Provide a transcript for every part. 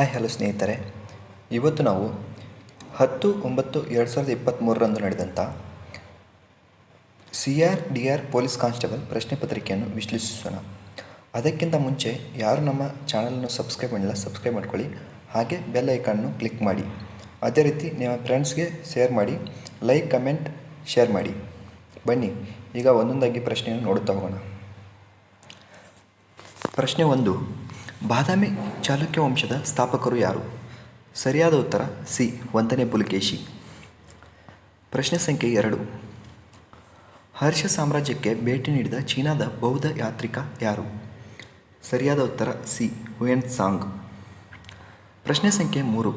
Hi hello ಸ್ನೇಹಿತರೆ, ಇವತ್ತು ನಾವು ಹತ್ತು ಒಂಬತ್ತು ಎರಡು ಸಾವಿರದ ಇಪ್ಪತ್ತ್ಮೂರರಂದು ನಡೆದಂಥ C R D R police constable ಪ್ರಶ್ನೆ ಪತ್ರಿಕೆಯನ್ನು ವಿಶ್ಲೇಷಿಸೋಣ. ಅದಕ್ಕಿಂತ ಮುಂಚೆ ಯಾರು ನಮ್ಮ ಚಾನಲನ್ನು ಸಬ್ಸ್ಕ್ರೈಬ್ ಮಾಡಿಲ್ಲ, ಸಬ್ಸ್ಕ್ರೈಬ್ ಮಾಡ್ಕೊಳ್ಳಿ. ಹಾಗೆ ಬೆಲ್ ಐಕಾನ್ನು ಕ್ಲಿಕ್ ಮಾಡಿ. ಅದೇ ರೀತಿ ನಿಮ್ಮ ಫ್ರೆಂಡ್ಸ್ಗೆ ಶೇರ್ ಮಾಡಿ, ಲೈಕ್, ಕಮೆಂಟ್, ಶೇರ್ ಮಾಡಿ. ಬನ್ನಿ, ಈಗ ಒಂದೊಂದಾಗಿ ಪ್ರಶ್ನೆಯನ್ನು ನೋಡುತ್ತಾ ಹೋಗೋಣ. ಪ್ರಶ್ನೆ ಒಂದು ಬಾದಾಮಿ ಚಾಲುಕ್ಯ ವಂಶದ ಸ್ಥಾಪಕರು ಯಾರು? ಸರಿಯಾದ ಉತ್ತರ, ಸಿ. ಒಂದನೇ ಪುಲಿಕೇಶಿ. ಪ್ರಶ್ನೆ ಸಂಖ್ಯೆ ಎರಡು. ಹರ್ಷ ಸಾಮ್ರಾಜ್ಯಕ್ಕೆ ಭೇಟಿ ನೀಡಿದ ಚೀನಾದ ಬೌದ್ಧ ಯಾತ್ರಿಕ ಯಾರು? ಸರಿಯಾದ ಉತ್ತರ, ಸಿ. ಹುಯೆನ್ ಸಾಂಗ್ ಪ್ರಶ್ನೆ ಸಂಖ್ಯೆ ಮೂರು.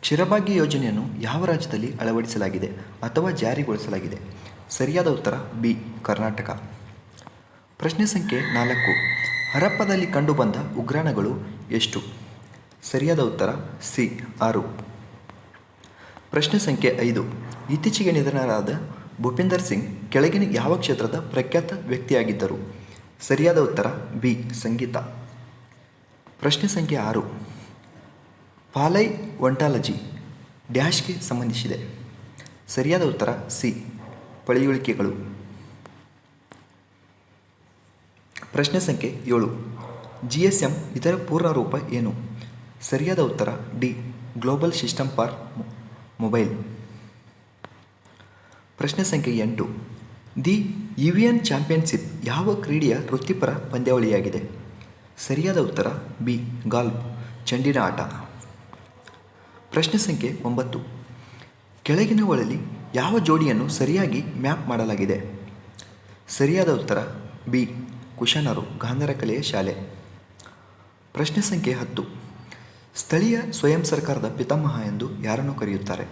ಕ್ಷಿರಭಾಗ್ಯ ಯೋಜನೆಯನ್ನು ಯಾವ ರಾಜ್ಯದಲ್ಲಿ ಅಳವಡಿಸಲಾಗಿದೆ ಅಥವಾ ಜಾರಿಗೊಳಿಸಲಾಗಿದೆ? ಸರಿಯಾದ ಉತ್ತರ, ಬಿ. ಕರ್ನಾಟಕ. ಪ್ರಶ್ನೆ ಸಂಖ್ಯೆ ನಾಲ್ಕು. ಹರಪ್ಪದಲ್ಲಿ ಕಂಡುಬಂದ ಉಗ್ರಾಣಗಳು ಎಷ್ಟು? ಸರಿಯಾದ ಉತ್ತರ, ಸಿ, ಆರು. ಪ್ರಶ್ನೆ ಸಂಖ್ಯೆ ಐದು. ಇತ್ತೀಚೆಗೆ ನಿಧನರಾದ ಭೂಪೇಂದರ್ ಸಿಂಗ್ ಕೆಳಗಿನ ಯಾವ ಕ್ಷೇತ್ರದ ಪ್ರಖ್ಯಾತ ವ್ಯಕ್ತಿಯಾಗಿದ್ದರು? ಸರಿಯಾದ ಉತ್ತರ ಬಿ ಸಂಗೀತ. ಪ್ರಶ್ನೆ ಸಂಖ್ಯೆ ಆರು. ಪಾಲೈ ಒಂಟಾಲಜಿ ಡ್ಯಾಶ್ಗೆ ಸಂಬಂಧಿಸಿದೆ. ಸರಿಯಾದ ಉತ್ತರ, ಸಿ, ಪಳೆಯುಳಿಕೆಗಳು. ಪ್ರಶ್ನೆ ಸಂಖ್ಯೆ ಏಳು. ಜಿ ಎಸ್ ಎಂ ಇದರ ಪೂರ್ಣ ರೂಪ ಏನು? ಸರಿಯಾದ ಉತ್ತರ D, global system for mobile. ಪ್ರಶ್ನೆ ಸಂಖ್ಯೆ ಎಂಟು. ದಿ ಇವಿಯನ್ ಚಾಂಪಿಯನ್ಶಿಪ್ ಯಾವ ಕ್ರೀಡೆಯ ವೃತ್ತಿಪರ ಪಂದ್ಯಾವಳಿಯಾಗಿದೆ? ಸರಿಯಾದ ಉತ್ತರ ಬಿ, ಗಾಲ್ಫ್, ಚೆಂಡಿನ ಆಟ. ಪ್ರಶ್ನೆ ಸಂಖ್ಯೆ ಒಂಬತ್ತು. ಕೆಳಗಿನವುಗಳಲ್ಲಿ ಯಾವ ಜೋಡಿಯನ್ನು ಸರಿಯಾಗಿ ಮ್ಯಾಪ್ ಮಾಡಲಾಗಿದೆ? ಸರಿಯಾದ ಉತ್ತರ ಬಿ ಕುಶನರು ಗಾಂಧರ ಕಲೆಯ ಶಾಲೆ. ಪ್ರಶ್ನೆ ಸಂಖ್ಯೆ ಹತ್ತು. ಸ್ಥಳೀಯ ಸ್ವಯಂ ಸರ್ಕಾರದ ಪಿತಾಮಹ ಎಂದು ಯಾರನ್ನು ಕರೆಯುತ್ತಾರೆ?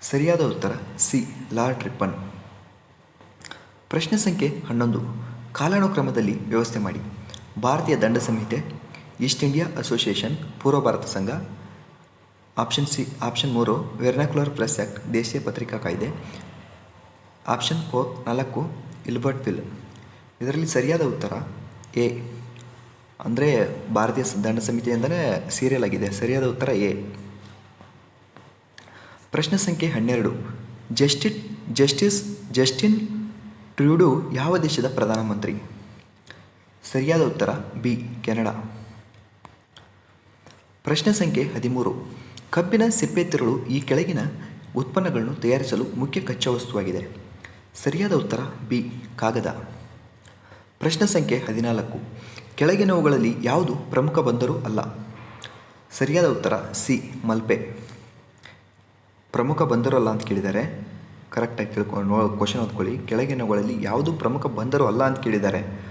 ಸರಿಯಾದ ಉತ್ತರ, ಸಿ. ಲಾರ್ಡ್ ರಿಪ್ಪನ್ ಪ್ರಶ್ನೆ ಸಂಖ್ಯೆ ಹನ್ನೊಂದು. ಕಾಲಾನುಕ್ರಮದಲ್ಲಿ ವ್ಯವಸ್ಥೆ ಮಾಡಿ. ಭಾರತೀಯ ದಂಡ ಸಂಹಿತೆ, ಈಸ್ಟ್ ಇಂಡಿಯಾ ಅಸೋಸಿಯೇಷನ್, ಪೂರ್ವ ಭಾರತ ಸಂಘ, ಆಪ್ಷನ್ ಸಿ, ಆಪ್ಷನ್ ಮೂರು, ವೆರ್ನಾಕ್ಯುಲರ್ ಪ್ರೆಸ್ ಆ್ಯಕ್ಟ್ ದೇಶೀಯ ಪತ್ರಿಕಾ ಕಾಯ್ದೆ, ಆಪ್ಷನ್ ಫೋರ್, ನಾಲ್ಕು, ಇಲ್ಬರ್ಟ್ ವಿಲ್ ಇದರಲ್ಲಿ ಸರಿಯಾದ ಉತ್ತರ ಎ. ಅಂದರೆ ಭಾರತೀಯ ದಂಡ ಸಮಿತಿ ಅಂದರೆ ಸೀರಿಯಲ್ ಆಗಿದೆ. ಸರಿಯಾದ ಉತ್ತರ ಎ. ಪ್ರಶ್ನೆ ಸಂಖ್ಯೆ ಹನ್ನೆರಡು. ಜಸ್ಟಿ, ಜಸ್ಟಿಸ್ ಜಸ್ಟಿನ್ ಟ್ರೂಡು ಯಾವ ದೇಶದ ಪ್ರಧಾನಮಂತ್ರಿ? ಸರಿಯಾದ ಉತ್ತರ ಬಿ, ಕೆನಡಾ. ಪ್ರಶ್ನೆ ಸಂಖ್ಯೆ ಹದಿಮೂರು. ಕಬ್ಬಿನ ಸಿಪ್ಪೆ ತಿರುಳು ಈ ಕೆಳಗಿನ ಉತ್ಪನ್ನಗಳನ್ನು ತಯಾರಿಸಲು ಮುಖ್ಯ ಕಚ್ಚಾ ವಸ್ತುವಾಗಿದೆ. ಸರಿಯಾದ ಉತ್ತರ ಬಿ, ಕಾಗದ. ಪ್ರಶ್ನೆ ಸಂಖ್ಯೆ ಹದಿನಾಲ್ಕು. ಕೆಳಗಿನವುಗಳಲ್ಲಿ ಯಾವುದು ಪ್ರಮುಖ ಬಂದರು ಅಲ್ಲ? ಸರಿಯಾದ ಉತ್ತರ ಸಿ, ಮಲ್ಪೆ. ಪ್ರಮುಖ ಬಂದರು ಅಲ್ಲ ಅಂತ ಕೇಳಿದ್ದಾರೆ. ಕರೆಕ್ಟಾಗಿ ಕೇಳ್ಕೊಂಡು ನೋ ಕ್ವಶನ್ ಓದ್ಕೊಳ್ಳಿ. ಕೆಳಗಿನವುಗಳಲ್ಲಿ ಯಾವುದು ಪ್ರಮುಖ ಬಂದರು ಅಲ್ಲ ಅಂತ ಕೇಳಿದ್ದಾರೆ.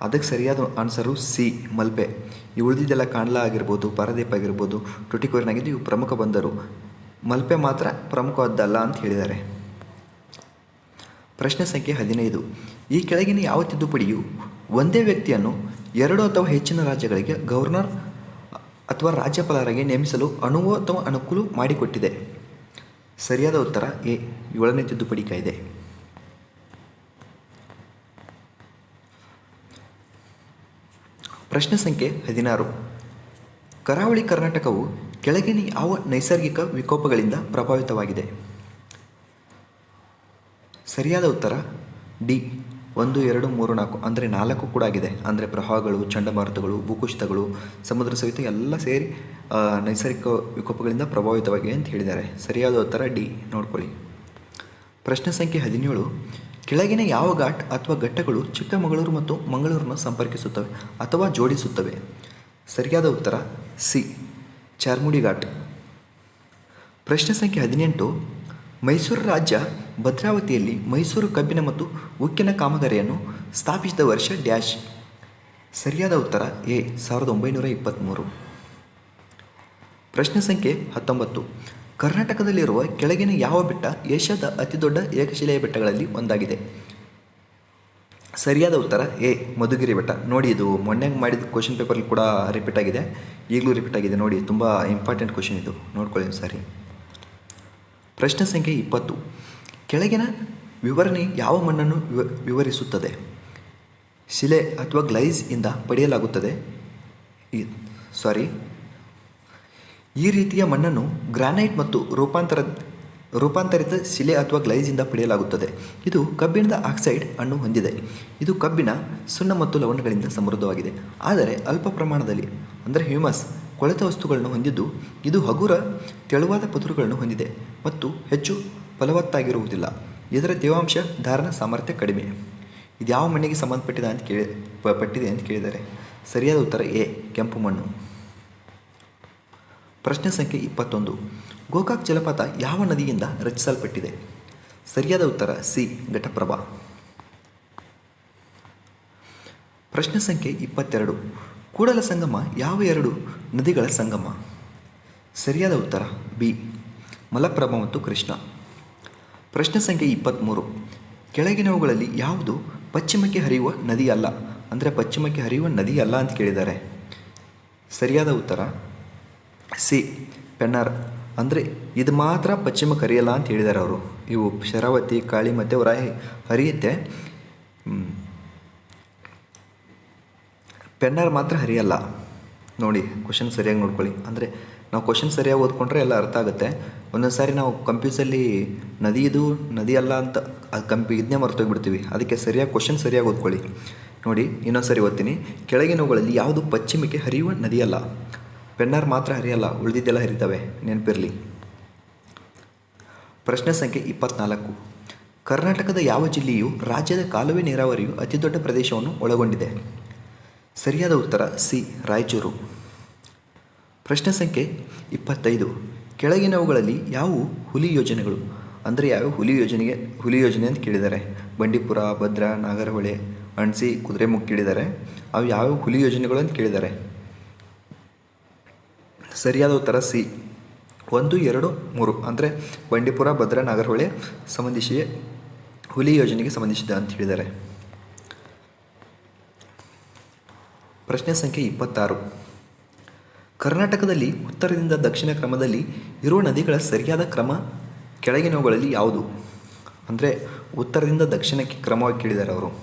ಅದಕ್ಕೆ ಸರಿಯಾದ ಆನ್ಸರು ಸಿ, ಮಲ್ಪೆ. ಈ ಉಳಿದಿದ್ದೆಲ್ಲ ಕಾಂಡ್ಲಾ ಆಗಿರ್ಬೋದು ಪಾರದೀಪ ಆಗಿರ್ಬೋದು ಟುಟಿಕೋರಿನ ಆಗಿದ್ದು ಇವು ಪ್ರಮುಖ ಬಂದರು. ಮಲ್ಪೆ ಮಾತ್ರ ಪ್ರಮುಖವಾದ್ದಲ್ಲ ಅಂತ ಹೇಳಿದ್ದಾರೆ. ಪ್ರಶ್ನೆ ಸಂಖ್ಯೆ ಹದಿನೈದು. ಈ ಕೆಳಗಿನ ಯಾವ ತಿದ್ದುಪಡಿಯು ಒಂದೇ ವ್ಯಕ್ತಿಯನ್ನು ಎರಡು ಅಥವಾ ಹೆಚ್ಚಿನ ರಾಜ್ಯಗಳಿಗೆ ಗವರ್ನರ್ ಅಥವಾ ರಾಜ್ಯಪಾಲರಾಗಿ ನೇಮಿಸಲು ಅನುವು ಅಥವಾ ಅನುಕೂಲ ಮಾಡಿಕೊಟ್ಟಿದೆ. ಸರಿಯಾದ ಉತ್ತರ ಎ, ಏಳನೇ ತಿದ್ದುಪಡಿ ಕಾಯ್ದೆ. ಪ್ರಶ್ನೆ ಸಂಖ್ಯೆ ಹದಿನಾರು. ಕರಾವಳಿ ಕರ್ನಾಟಕವು ಕೆಳಗಿನ ಯಾವ ನೈಸರ್ಗಿಕ ವಿಕೋಪಗಳಿಂದ ಪ್ರಭಾವಿತವಾಗಿದೆ? ಸರಿಯಾದ ಉತ್ತರ ಡಿ ಒಂದು, ಎರಡು, ಮೂರು, ನಾಲ್ಕು, ಅಂದರೆ ನಾಲ್ಕು ಕೂಡ ಆಗಿದೆ. ಅಂದರೆ ಪ್ರವಾಹಗಳು, ಚಂಡಮಾರುತಗಳು, ಭೂಕುಸಿತಗಳು, ಸಮುದ್ರ ಸಹಿತ ಎಲ್ಲ ಸೇರಿ ನೈಸರ್ಗಿಕ ವಿಕೋಪಗಳಿಂದ ಪ್ರಭಾವಿತವಾಗಿದೆ ಅಂತ ಹೇಳಿದ್ದಾರೆ. ಸರಿಯಾದ ಉತ್ತರ ಡಿ, ನೋಡ್ಕೊಳ್ಳಿ. ಪ್ರಶ್ನೆ ಸಂಖ್ಯೆ ಹದಿನೇಳು. ಕೆಳಗಿನ ಯಾವ ಘಾಟ್ ಅಥವಾ ಘಟ್ಟಗಳು ಚಿಕ್ಕಮಗಳೂರು ಮತ್ತು ಮಂಗಳೂರನ್ನು ಸಂಪರ್ಕಿಸುತ್ತವೆ ಅಥವಾ ಜೋಡಿಸುತ್ತವೆ? ಸರಿಯಾದ ಉತ್ತರ ಸಿ, ಚಾರ್ಮುಡಿ ಘಾಟ್. ಪ್ರಶ್ನೆ ಸಂಖ್ಯೆ ಹದಿನೆಂಟು. ಮೈಸೂರು ರಾಜ್ಯ ಭದ್ರಾವತಿಯಲ್ಲಿ ಮೈಸೂರು ಕಬ್ಬಿನ ಮತ್ತು ಉಕ್ಕಿನ ಕಾಮಗಾರಿಯನ್ನು ಸ್ಥಾಪಿಸಿದ ವರ್ಷ ಡ್ಯಾಶ್. ಸರಿಯಾದ ಉತ್ತರ ಎ, ಸಾವಿರದ ಒಂಬೈನೂರ ಇಪ್ಪತ್ತ್ಮೂರು ಪ್ರಶ್ನೆ ಸಂಖ್ಯೆ ಹತ್ತೊಂಬತ್ತು. ಕರ್ನಾಟಕದಲ್ಲಿರುವ ಕೆಳಗಿನ ಯಾವ ಬೆಟ್ಟ ಏಷ್ಯಾದ ಅತಿದೊಡ್ಡ ಏಕಶಿಲೆಯ ಬೆಟ್ಟಗಳಲ್ಲಿ ಒಂದಾಗಿದೆ? ಸರಿಯಾದ ಉತ್ತರ ಎ, ಮಧುಗಿರಿ ಬೆಟ್ಟ. ನೋಡಿ, ಇದು ಮೊನ್ನೆ ಮಾಡಿದ ಕ್ವಶನ್ ಪೇಪರ್ ಕೂಡ ರಿಪೀಟ್ ಆಗಿದೆ. ಈಗಲೂ ರಿಪೀಟ್ ಆಗಿದೆ. ನೋಡಿ, ತುಂಬ ಇಂಪಾರ್ಟೆಂಟ್ ಕ್ವಶನ್ ಇದು. ನೋಡ್ಕೊಳ್ಳಿ ಸರಿ ಪ್ರಶ್ನೆ ಸಂಖ್ಯೆ ಇಪ್ಪತ್ತು. ಕೆಳಗಿನ ವಿವರಣೆ ಯಾವ ಮಣ್ಣನ್ನು ವಿವ- ವಿವರಿಸುತ್ತದೆ? ಶಿಲೆ ಅಥವಾ ಗ್ಲೈಸ್ ಇಂದ ಪಡೆಯಲಾಗುತ್ತದೆ. ಸಾರಿ ಈ ರೀತಿಯ ಮಣ್ಣನ್ನು ಗ್ರಾನೈಟ್ ಮತ್ತು ರೂಪಾಂತರ, ರೂಪಾಂತರಿತ ಶಿಲೆ ಅಥವಾ ಗ್ಲೈಸಿಂದ ಪಡೆಯಲಾಗುತ್ತದೆ. ಇದು ಕಬ್ಬಿಣದ ಆಕ್ಸೈಡ್ ಅನ್ನು ಹೊಂದಿದೆ. ಇದು ಕಬ್ಬಿಣ ಸುಣ್ಣ ಮತ್ತು ಲವಣಗಳಿಂದ ಸಮೃದ್ಧವಾಗಿದೆ. ಆದರೆ ಅಲ್ಪ ಪ್ರಮಾಣದಲ್ಲಿ, ಅಂದರೆ ಹ್ಯೂಮಸ್ ಕೊಳೆತ ವಸ್ತುಗಳನ್ನು ಹೊಂದಿದ್ದು ಇದು ಹಗುರ, ತೆಳುವಾದ ಪದರುಗಳನ್ನು ಹೊಂದಿದೆ ಮತ್ತು ಹೆಚ್ಚು ಫಲವತ್ತಾಗಿರುವುದಿಲ್ಲ. ಇದರ ತೇವಾಂಶ ಧಾರಣ ಸಾಮರ್ಥ್ಯ ಕಡಿಮೆ. ಇದು ಯಾವ ಮಣ್ಣಿಗೆ ಸಂಬಂಧಪಟ್ಟಿದೆ ಅಂತ ಕೇಳಿ ಪಟ್ಟಿದೆ ಅಂತ ಕೇಳಿದ್ದಾರೆ ಸರಿಯಾದ ಉತ್ತರ ಎ, ಕೆಂಪು ಮಣ್ಣು. ಪ್ರಶ್ನೆ ಸಂಖ್ಯೆ ಇಪ್ಪತ್ತೊಂದು. ಗೋಕಾಕ್ ಜಲಪಾತ ಯಾವ ನದಿಯಿಂದ ರಚಿಸಲ್ಪಟ್ಟಿದೆ? ಸರಿಯಾದ ಉತ್ತರ ಸಿ, ಘಟಪ್ರಭಾ. ಪ್ರಶ್ನೆ ಸಂಖ್ಯೆ ಇಪ್ಪತ್ತೆರಡು. ಕೂಡಲ ಸಂಗಮ ಯಾವ ಎರಡು ನದಿಗಳ ಸಂಗಮ? ಸರಿಯಾದ ಉತ್ತರ, ಬಿ. ಮಲಪ್ರಭಾ ಮತ್ತು ಕೃಷ್ಣ. ಪ್ರಶ್ನೆ ಸಂಖ್ಯೆ ಇಪ್ಪತ್ತ್ಮೂರು ಕೆಳಗಿನವುಗಳಲ್ಲಿ ಯಾವುದು ಪಶ್ಚಿಮಕ್ಕೆ ಹರಿಯುವ ನದಿ ಅಲ್ಲ ಅಂದರೆ ಪಶ್ಚಿಮಕ್ಕೆ ಹರಿಯುವ ನದಿ ಅಲ್ಲ ಅಂತ ಕೇಳಿದ್ದಾರೆ. ಸರಿಯಾದ ಉತ್ತರ, ಸಿ. ಪೆನ್ನಾರ್ ಅಂದರೆ ಇದು ಮಾತ್ರ ಪಶ್ಚಿಮಕ್ಕೆ ಹರಿಯಲ್ಲ ಅಂತ ಹೇಳಿದ್ದಾರೆ ಅವರು. ಇವು ಶರಾವತಿ, ಕಾಳಿ ಮತ್ತು ಅವರ ಹರಿಯುತ್ತೆ. ಪೆನ್ನಾರ್ ಮಾತ್ರ ಹರಿಯಲ್ಲ. ನೋಡಿ ಕ್ವಶನ್ ಸರಿಯಾಗಿ ನೋಡ್ಕೊಳ್ಳಿ. ಅಂದರೆ, ನಾವು ಕ್ವಶನ್ ಸರಿಯಾಗಿ ಓದ್ಕೊಂಡ್ರೆ ಎಲ್ಲ ಅರ್ಥ ಆಗುತ್ತೆ. ಒಂದೊಂದು ಸಾರಿ ನಾವು ಕಂಪ್ಯೂಸಲ್ಲಿ ನದಿ ಇದು, ನದಿ ಅಲ್ಲ ಅಂತ ಅದು ಕಂಪಿ, ಇದನ್ನೇ ಮರ್ತೋಗ್ಬಿಡ್ತೀವಿ. ಅದಕ್ಕೆ ಸರಿಯಾಗಿ ಕ್ವಶನ್ ಸರಿಯಾಗಿ ಓದ್ಕೊಳ್ಳಿ. ನೋಡಿ ಇನ್ನೊಂದು ಸರಿ ಓದ್ತೀನಿ. ಕೆಳಗಿನವುಗಳಲ್ಲಿ ಯಾವುದು ಪಶ್ಚಿಮಕ್ಕೆ ಹರಿಯುವ ನದಿಯಲ್ಲ ಪೆನ್ನಾರ್ ಮಾತ್ರ ಹರಿಯಲ್ಲ. ಉಳಿದಿದ್ದೆಲ್ಲ ಹರಿತವೆ. ನೆನಪಿರಲಿ. ಪ್ರಶ್ನೆ ಸಂಖ್ಯೆ ಇಪ್ಪತ್ನಾಲ್ಕು. ಕರ್ನಾಟಕದ ಯಾವ ಜಿಲ್ಲೆಯು ರಾಜ್ಯದ ಕಾಲುವೆ ನೀರಾವರಿಯು ಅತಿದೊಡ್ಡ ಪ್ರದೇಶವನ್ನು ಒಳಗೊಂಡಿದೆ? ಸರಿಯಾದ ಉತ್ತರ ಸಿ, ರಾಯಚೂರು. ಪ್ರಶ್ನೆ ಸಂಖ್ಯೆ ಇಪ್ಪತ್ತೈದು. ಕೆಳಗಿನವುಗಳಲ್ಲಿ ಯಾವುವು ಹುಲಿ ಯೋಜನೆಗಳು? ಅಂದರೆ ಯಾವ ಹುಲಿ ಯೋಜನೆಗೆ, ಹುಲಿ ಯೋಜನೆ ಅಂತ ಕೇಳಿದ್ದಾರೆ. ಬಂಡೀಪುರ, ಭದ್ರಾ, ನಾಗರಹೊಳೆ, ಅಣಸಿ, ಕುದುರೆಮುಖ ಕೇಳಿದ್ದಾರೆ. ಅವು ಯಾವ ಹುಲಿ ಯೋಜನೆಗಳು ಅಂತ ಕೇಳಿದ್ದಾರೆ? ಸರಿಯಾದ ಉತ್ತರ ಸಿ, ಒಂದು, ಎರಡು, ಮೂರು. ಅಂದರೆ ಬಂಡೀಪುರ, ಭದ್ರಾ, ನಾಗರಹೊಳೆ ಸಂಬಂಧಿಸಿ ಹುಲಿ ಯೋಜನೆಗೆ ಸಂಬಂಧಿಸಿದ ಅಂತ ಹೇಳಿದ್ದಾರೆ. ಪ್ರಶ್ನೆ ಸಂಖ್ಯೆ ಇಪ್ಪತ್ತಾರು. ಕರ್ನಾಟಕದಲ್ಲಿ ಉತ್ತರದಿಂದ ದಕ್ಷಿಣ ಕ್ರಮದಲ್ಲಿ ಇರುವ ನದಿಗಳ ಸರಿಯಾದ ಕ್ರಮ ಕೆಳಗಿನವುಗಳಲ್ಲಿ ಯಾವುದು? ಅಂದರೆ ಉತ್ತರದಿಂದ ದಕ್ಷಿಣಕ್ಕೆ ಕ್ರಮವಾಗಿ ಕೇಳಿದ್ದಾರೆ ಅವರು.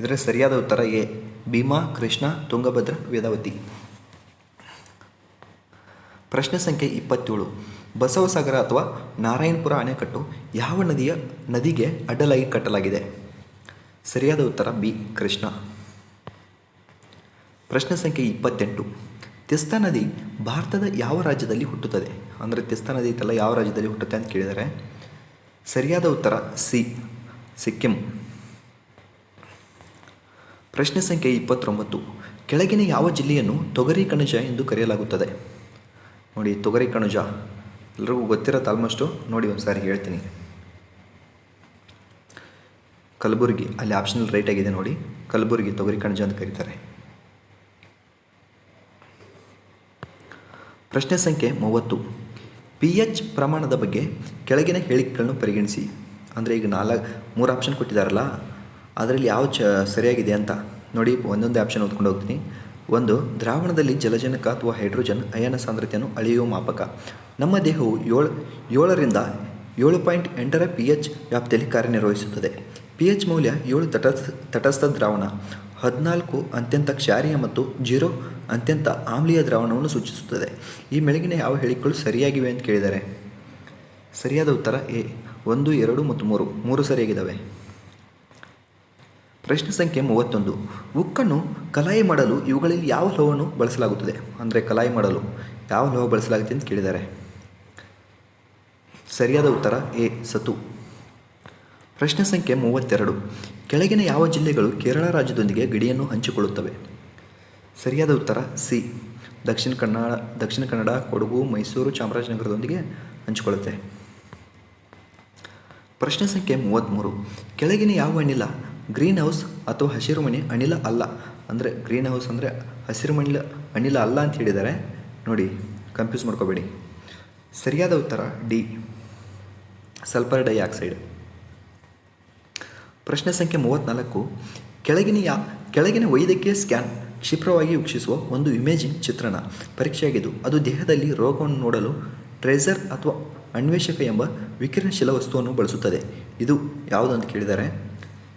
ಇದರ ಸರಿಯಾದ ಉತ್ತರ ಎ, ಭೀಮಾ, ಕೃಷ್ಣ, ತುಂಗಭದ್ರ, ವೇದಾವತಿ. ಪ್ರಶ್ನೆ ಸಂಖ್ಯೆ ಇಪ್ಪತ್ತೇಳು. ಬಸವಸಾಗರ ಅಥವಾ ನಾರಾಯಣಪುರ ಅಣೆಕಟ್ಟು ಯಾವ ನದಿಯ, ನದಿಗೆ ಅಡ್ಡಲಾಗಿ ಕಟ್ಟಲಾಗಿದೆ? ಸರಿಯಾದ ಉತ್ತರ ಬಿ, ಕೃಷ್ಣ. ಪ್ರಶ್ನೆ ಸಂಖ್ಯೆ ಇಪ್ಪತ್ತೆಂಟು. ತೆಸ್ತಾ ನದಿ ಭಾರತದ ಯಾವ ರಾಜ್ಯದಲ್ಲಿ ಹುಟ್ಟುತ್ತದೆ? ಅಂದರೆ ತೆಸ್ತಾ ನದಿ ಇತ್ತಲ್ಲ ಯಾವ ರಾಜ್ಯದಲ್ಲಿ ಹುಟ್ಟುತ್ತೆ ಅಂತ ಕೇಳಿದರೆ ಸರಿಯಾದ ಉತ್ತರ ಸಿ, ಸಿಕ್ಕಿಂ. ಪ್ರಶ್ನೆ ಸಂಖ್ಯೆ ಇಪ್ಪತ್ತೊಂಬತ್ತು. ಕೆಳಗಿನ ಯಾವ ಜಿಲ್ಲೆಯನ್ನು ತೊಗರಿ ಕಣಜ ಎಂದು ಕರೆಯಲಾಗುತ್ತದೆ? ನೋಡಿ, ತೊಗರಿ ಕಣಜ ಎಲ್ರಿಗೂ ಗೊತ್ತಿರತ್ತೆ ಆಲ್ಮೋಸ್ಟು ನೋಡಿ ಒಂದು ಸಾರಿ ಹೇಳ್ತೀನಿ. ಕಲಬುರಗಿ, ಅಲ್ಲಿ ಆಪ್ಷನಲ್ ರೈಟ್ ಆಗಿದೆ ನೋಡಿ. ಕಲಬುರಗಿ ತೊಗರಿ ಕಣಜ ಅಂತ ಕರೀತಾರೆ. ಪ್ರಶ್ನೆ ಸಂಖ್ಯೆ ಮೂವತ್ತು. ಪಿ ಎಚ್ ಪ್ರಮಾಣದ ಬಗ್ಗೆ ಕೆಳಗಿನ ಹೇಳಿಕೆಗಳನ್ನು ಪರಿಗಣಿಸಿ. ಅಂದರೆ ಈಗ ನಾಲ್ಕು, ಮೂರು ಆಪ್ಷನ್ ಕೊಟ್ಟಿದ್ದಾರಲ್ಲ, ಅದರಲ್ಲಿ ಯಾವ ಚ, ಸರಿಯಾಗಿದೆ ಅಂತ ನೋಡಿ, ಒಂದೊಂದೇ ಆಪ್ಷನ್ ಓದ್ಕೊಂಡು ಹೋಗ್ತೀನಿ. ಒಂದು, ದ್ರಾವಣದಲ್ಲಿ ಜಲಜನಕ ಅಥವಾ ಹೈಡ್ರೋಜನ್ ಅಯನ ಸಾಂದ್ರತೆಯನ್ನು ಅಳೆಯುವ ಮಾಪಕ. ನಮ್ಮ ದೇಹವು ಏಳು, ಏಳರಿಂದ ಏಳು ಪಾಯಿಂಟ್ ಎಂಟರ ಪಿ ಎಚ್ ವ್ಯಾಪ್ತಿಯಲ್ಲಿ ಕಾರ್ಯನಿರ್ವಹಿಸುತ್ತದೆ. ಪಿ ಎಚ್ ಮೌಲ್ಯ ಏಳು ತಟಸ್ಥ ತಟಸ್ಥ ದ್ರಾವಣ. ಹದಿನಾಲ್ಕು ಅತ್ಯಂತ ಕ್ಷಾರೀಯ ಮತ್ತು ಜೀರೋ ಅತ್ಯಂತ ಆಮ್ಲೀಯ ದ್ರಾವಣವನ್ನು ಸೂಚಿಸುತ್ತದೆ. ಈ ಮೆಳಗಿನ ಯಾವ ಹೇಳಿಕೆಗಳು ಸರಿಯಾಗಿವೆ ಅಂತ ಕೇಳಿದ್ದಾರೆ ಸರಿಯಾದ ಉತ್ತರ ಎ. ಒಂದು, ಎರಡು ಮತ್ತು ಮೂರು. ಮೂರು ಸರಿಯಾಗಿದ್ದಾವೆ. ಪ್ರಶ್ನೆ ಸಂಖ್ಯೆ ಮೂವತ್ತೊಂದು. ಉಕ್ಕನ್ನು ಕಲಾಯಿ ಮಾಡಲು ಇವುಗಳಲ್ಲಿ ಯಾವ ಲೋಹವನ್ನು ಬಳಸಲಾಗುತ್ತದೆ? ಅಂದರೆ ಕಲಾಯಿ ಮಾಡಲು ಯಾವ ಲೋಹ ಬಳಸಲಾಗುತ್ತೆ ಅಂತ ಕೇಳಿದ್ದಾರೆ ಸರಿಯಾದ ಉತ್ತರ ಎ. ಸತು ಪ್ರಶ್ನೆ ಸಂಖ್ಯೆ ಮೂವತ್ತೆರಡು. ಕೆಳಗಿನ ಯಾವ ಜಿಲ್ಲೆಗಳು ಕೇರಳ ರಾಜ್ಯದೊಂದಿಗೆ ಗಡಿಯನ್ನು ಹಂಚಿಕೊಳ್ಳುತ್ತವೆ? ಸರಿಯಾದ ಉತ್ತರ, ಸಿ. ದಕ್ಷಿಣ ಕನ್ನಡ ದಕ್ಷಿಣ ಕನ್ನಡ, ಕೊಡಗು, ಮೈಸೂರು, ಚಾಮರಾಜನಗರದೊಂದಿಗೆ ಹಂಚಿಕೊಳ್ಳುತ್ತೆ. ಪ್ರಶ್ನೆ ಸಂಖ್ಯೆ ಮೂವತ್ತ್ಮೂರು ಕೆಳಗಿನ ಯಾವ ಅನಿಲ? ಗ್ರೀನ್ ಹೌಸ್ ಅಥವಾ ಹಸಿರು ಮನೆ ಅನಿಲ ಅಲ್ಲ. ಅಂದರೆ ಗ್ರೀನ್ ಹೌಸ್ ಅಂದರೆ ಹಸಿರು ಮನಿಲ, ಅನಿಲ ಅಲ್ಲ ಅಂತ ಹೇಳಿದ್ದಾರೆ ನೋಡಿ ಕನ್ಫ್ಯೂಸ್ ಮಾಡ್ಕೋಬೇಡಿ. ಸರಿಯಾದ ಉತ್ತರ, ಡಿ. Sulphur dioxide. ಪ್ರಶ್ನೆ ಸಂಖ್ಯೆ ಮೂವತ್ತ್ನಾಲ್ಕು ಕೆಳಗಿನ ಯಾ, ಕೆಳಗಿನ ವೈದ್ಯಕೀಯ ಸ್ಕ್ಯಾನ್ ಕ್ಷಿಪ್ರವಾಗಿ ವೀಕ್ಷಿಸುವ ಒಂದು ಇಮೇಜಿಂಗ್ ಚಿತ್ರಣ ಪರೀಕ್ಷೆಯಾಗಿದ್ದು, ಅದು ದೇಹದಲ್ಲಿ ರೋಗವನ್ನು ನೋಡಲು ಟ್ರೇಸರ್ ಅಥವಾ ಅನ್ವೇಷಕ ಎಂಬ ವಿಕಿರಣಶೀಲ ವಸ್ತುವನ್ನು ಬಳಸುತ್ತದೆ. ಇದು ಯಾವುದು ಅಂತ ಕೇಳಿದರೆ,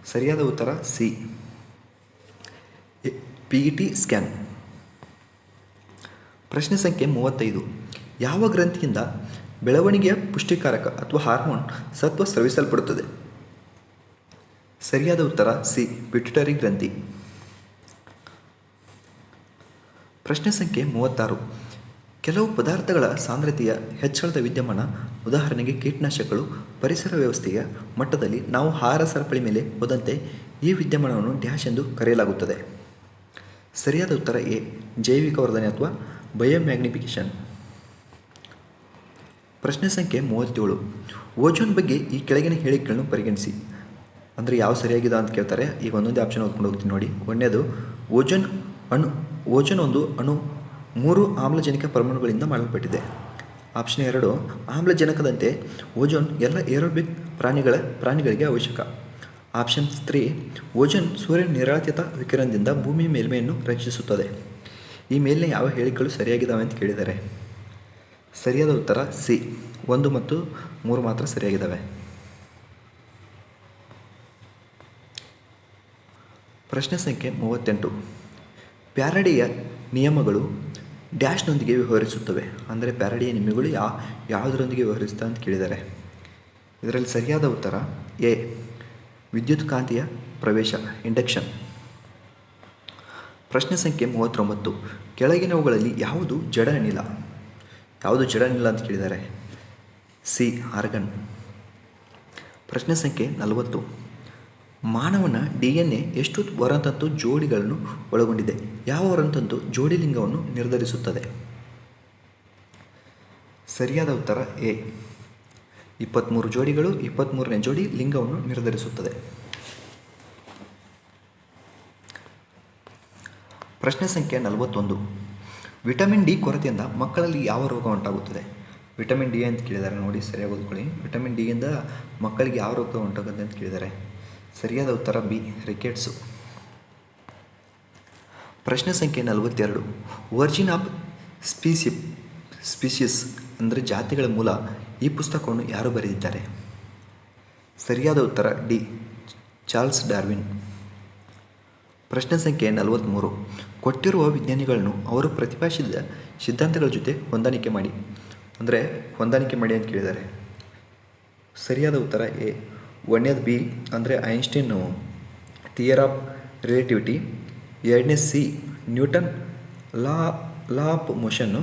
ಸರಿಯಾದ ಉತ್ತರ C. P E T scan. ಪ್ರಶ್ನೆ ಸಂಖ್ಯೆ ಮೂವತ್ತೈದು. ಯಾವ ಗ್ರಂಥಿಯಿಂದ ಬೆಳವಣಿಗೆಯ ಪುಷ್ಟಿಕಾರಕ ಅಥವಾ ಹಾರ್ಮೋನ್ ಸತ್ವ ಸ್ರವಿಸಲ್ಪಡುತ್ತದೆ? ಸರಿಯಾದ ಉತ್ತರ ಸಿ ಪಿಟ್ಯುಟರಿ ಗ್ರಂಥಿ. ಪ್ರಶ್ನೆ ಸಂಖ್ಯೆ ಮೂವತ್ತಾರು. ಕೆಲವು ಪದಾರ್ಥಗಳ ಸಾಂದ್ರತೆಯ ಹೆಚ್ಚಳದ ವಿದ್ಯಮಾನ, ಉದಾಹರಣೆಗೆ ಕೀಟನಾಶಕಗಳು, ಪರಿಸರ ವ್ಯವಸ್ಥೆಯ ಮಟ್ಟದಲ್ಲಿ ನಾವು ಆಹಾರ ಸರಪಳಿ ಮೇಲೆ ಹೋದಂತೆ ಈ ವಿದ್ಯಮಾನವನ್ನು ಡ್ಯಾಶ್ ಎಂದು ಕರೆಯಲಾಗುತ್ತದೆ. ಸರಿಯಾದ ಉತ್ತರ ಎ ಜೈವಿಕ ವರ್ಧನೆ ಅಥವಾ ಬಯೋಮ್ಯಾಗ್ನಿಫಿಕೇಶನ್ ಪ್ರಶ್ನೆ ಸಂಖ್ಯೆ ಮೂವತ್ತೇಳು. ಓಜೋನ್ ಬಗ್ಗೆ ಈ ಕೆಳಗಿನ ಹೇಳಿಕೆಗಳನ್ನು ಪರಿಗಣಿಸಿ. ಅಂದರೆ ಯಾವ ಸರಿಯಾಗಿದೆ ಅಂತ ಕೇಳ್ತಾರೆ. ಈಗ ಒಂದೊಂದೇ ಆಪ್ಷನ್ ಓದ್ಕೊಂಡು ಹೋಗ್ತೀನಿ ನೋಡಿ. ಒಂದನೇದು, ಓಜೋನ್ ಅಣು, ಓಜೋನ್ ಒಂದು ಅಣು ಮೂರು ಆಮ್ಲಜನಕ ಪರಮಾಣುಗಳಿಂದ ಮಾಡಲ್ಪಟ್ಟಿದೆ. ಆಪ್ಷನ್ ಎರಡು, ಆಮ್ಲಜನಕದಂತೆ ಓಜೋನ್ ಎಲ್ಲ ಏರೋಬಿಕ್ ಪ್ರಾಣಿಗಳ, ಪ್ರಾಣಿಗಳಿಗೆ ಅವಶ್ಯಕ. ಆಪ್ಷನ್ ತ್ರೀ ಓಜೋನ್ ಸೂರ್ಯನ ನಿರಾತ್ಯತ ವಿಕಿರಣದಿಂದ ಭೂಮಿ ಮೇಲ್ಮೆಯನ್ನು ರಕ್ಷಿಸುತ್ತದೆ. ಈ ಮೇಲಿನ ಯಾವ ಹೇಳಿಕೆಗಳು ಸರಿಯಾಗಿದ್ದಾವೆ ಅಂತ ಕೇಳಿದ್ದಾರೆ. ಸರಿಯಾದ ಉತ್ತರ ಸಿ. ಒಂದು ಮತ್ತು ಮೂರು ಮಾತ್ರ ಸರಿಯಾಗಿದ್ದಾವೆ ಪ್ರಶ್ನೆ ಸಂಖ್ಯೆ ಮೂವತ್ತೆಂಟು. ಪ್ಯಾರಡಿಯ ನಿಯಮಗಳು ಡ್ಯಾಶ್ನೊಂದಿಗೆ ವ್ಯವಹರಿಸುತ್ತವೆ. ಅಂದರೆ ಪ್ಯಾರಡಿಯ ನಿಯಮಗಳು ಯಾ, ಯಾವುದರೊಂದಿಗೆ ವ್ಯವಹರಿಸುತ್ತೆ ಅಂತ ಕೇಳಿದ್ದಾರೆ ಇದರಲ್ಲಿ ಸರಿಯಾದ ಉತ್ತರ ಎ. ವಿದ್ಯುತ್ ಕಾಂತಿಯ ಪ್ರವೇಶ, ಇಂಡಕ್ಷನ್. ಪ್ರಶ್ನೆ ಸಂಖ್ಯೆ ಮೂವತ್ತೊಂಬತ್ತು. ಕೆಳಗಿನವುಗಳಲ್ಲಿ ಯಾವುದು ಜಡ ಅನಿಲ? ಯಾವುದು ಜಡ ಅನಿಲ ಅಂತ ಕೇಳಿದ್ದಾರೆ ಸಿ, ಆರ್ಗನ್. ಪ್ರಶ್ನೆ ಸಂಖ್ಯೆ ನಲವತ್ತು. ಮಾನವನ ಡಿ ಎನ್ ಎ ಎಷ್ಟು ಹೊರತಂತು ಜೋಡಿಗಳನ್ನು ಒಳಗೊಂಡಿದೆ. ಯಾವ ವರಂತಂತು ಜೋಡಿ ಲಿಂಗವನ್ನು ನಿರ್ಧರಿಸುತ್ತದೆ. ಸರಿಯಾದ ಉತ್ತರ ಎ. ಇಪ್ಪತ್ತ್ಮೂರು ಜೋಡಿಗಳು ಇಪ್ಪತ್ತ್ಮೂರನೇ ಜೋಡಿ ಲಿಂಗವನ್ನು ನಿರ್ಧರಿಸುತ್ತದೆ. ಪ್ರಶ್ನೆ ಸಂಖ್ಯೆ ನಲವತ್ತೊಂದು. ವಿಟಮಿನ್ ಡಿ ಕೊರತೆಯಿಂದ ಮಕ್ಕಳಲ್ಲಿ ಯಾವ ರೋಗ ಉಂಟಾಗುತ್ತದೆ? ವಿಟಮಿನ್ ಡಿ ಅಂತ ಕೇಳಿದ್ದಾರೆ ನೋಡಿ, ಸರಿಯಾಗಿ ಓದ್ಕೊಳ್ಳಿ. ವಿಟಮಿನ್ ಡಿಯಿಂದ ಮಕ್ಕಳಿಗೆ ಯಾವ ರೋಗ ಉಂಟಾಗುತ್ತೆ ಅಂತ ಕೇಳಿದ್ದಾರೆ ಸರಿಯಾದ ಉತ್ತರ ಬಿ, ರಿಕೆಟ್ಸು. ಪ್ರಶ್ನೆ ಸಂಖ್ಯೆ ನಲವತ್ತೆರಡು. ವರ್ಜಿನ್ ಆಫ್ ಸ್ಪೀಸಿ ಸ್ಪೀಷೀಸ್ ಅಂದರೆ ಜಾತಿಗಳ ಮೂಲ ಈ ಪುಸ್ತಕವನ್ನು ಯಾರು ಬರೆದಿದ್ದಾರೆ? ಸರಿಯಾದ ಉತ್ತರ ಡಿ, ಚಾರ್ಲ್ಸ್ ಡಾರ್ವಿನ್. ಪ್ರಶ್ನೆ ಸಂಖ್ಯೆ ನಲವತ್ತ್ಮೂರು ಕೊಟ್ಟಿರುವ ವಿಜ್ಞಾನಿಗಳನ್ನು ಅವರು ಪ್ರತಿಪಾದಿಸಿದ ಸಿದ್ಧಾಂತಗಳ ಜೊತೆ ಹೊಂದಾಣಿಕೆ ಮಾಡಿ. ಅಂದರೆ ಹೊಂದಾಣಿಕೆ ಮಾಡಿ ಅಂತ ಕೇಳಿದ್ದಾರೆ. ಸರಿಯಾದ ಉತ್ತರ ಎ ಒಂದನೇದು ಬಿ ಅಂದರೆ ಐನ್ಸ್ಟೀನ್ ಥಿಯರ್ ಆಫ್ ರಿಲೇಟಿವಿಟಿ ಎರಡನೇ C Newton law law of motion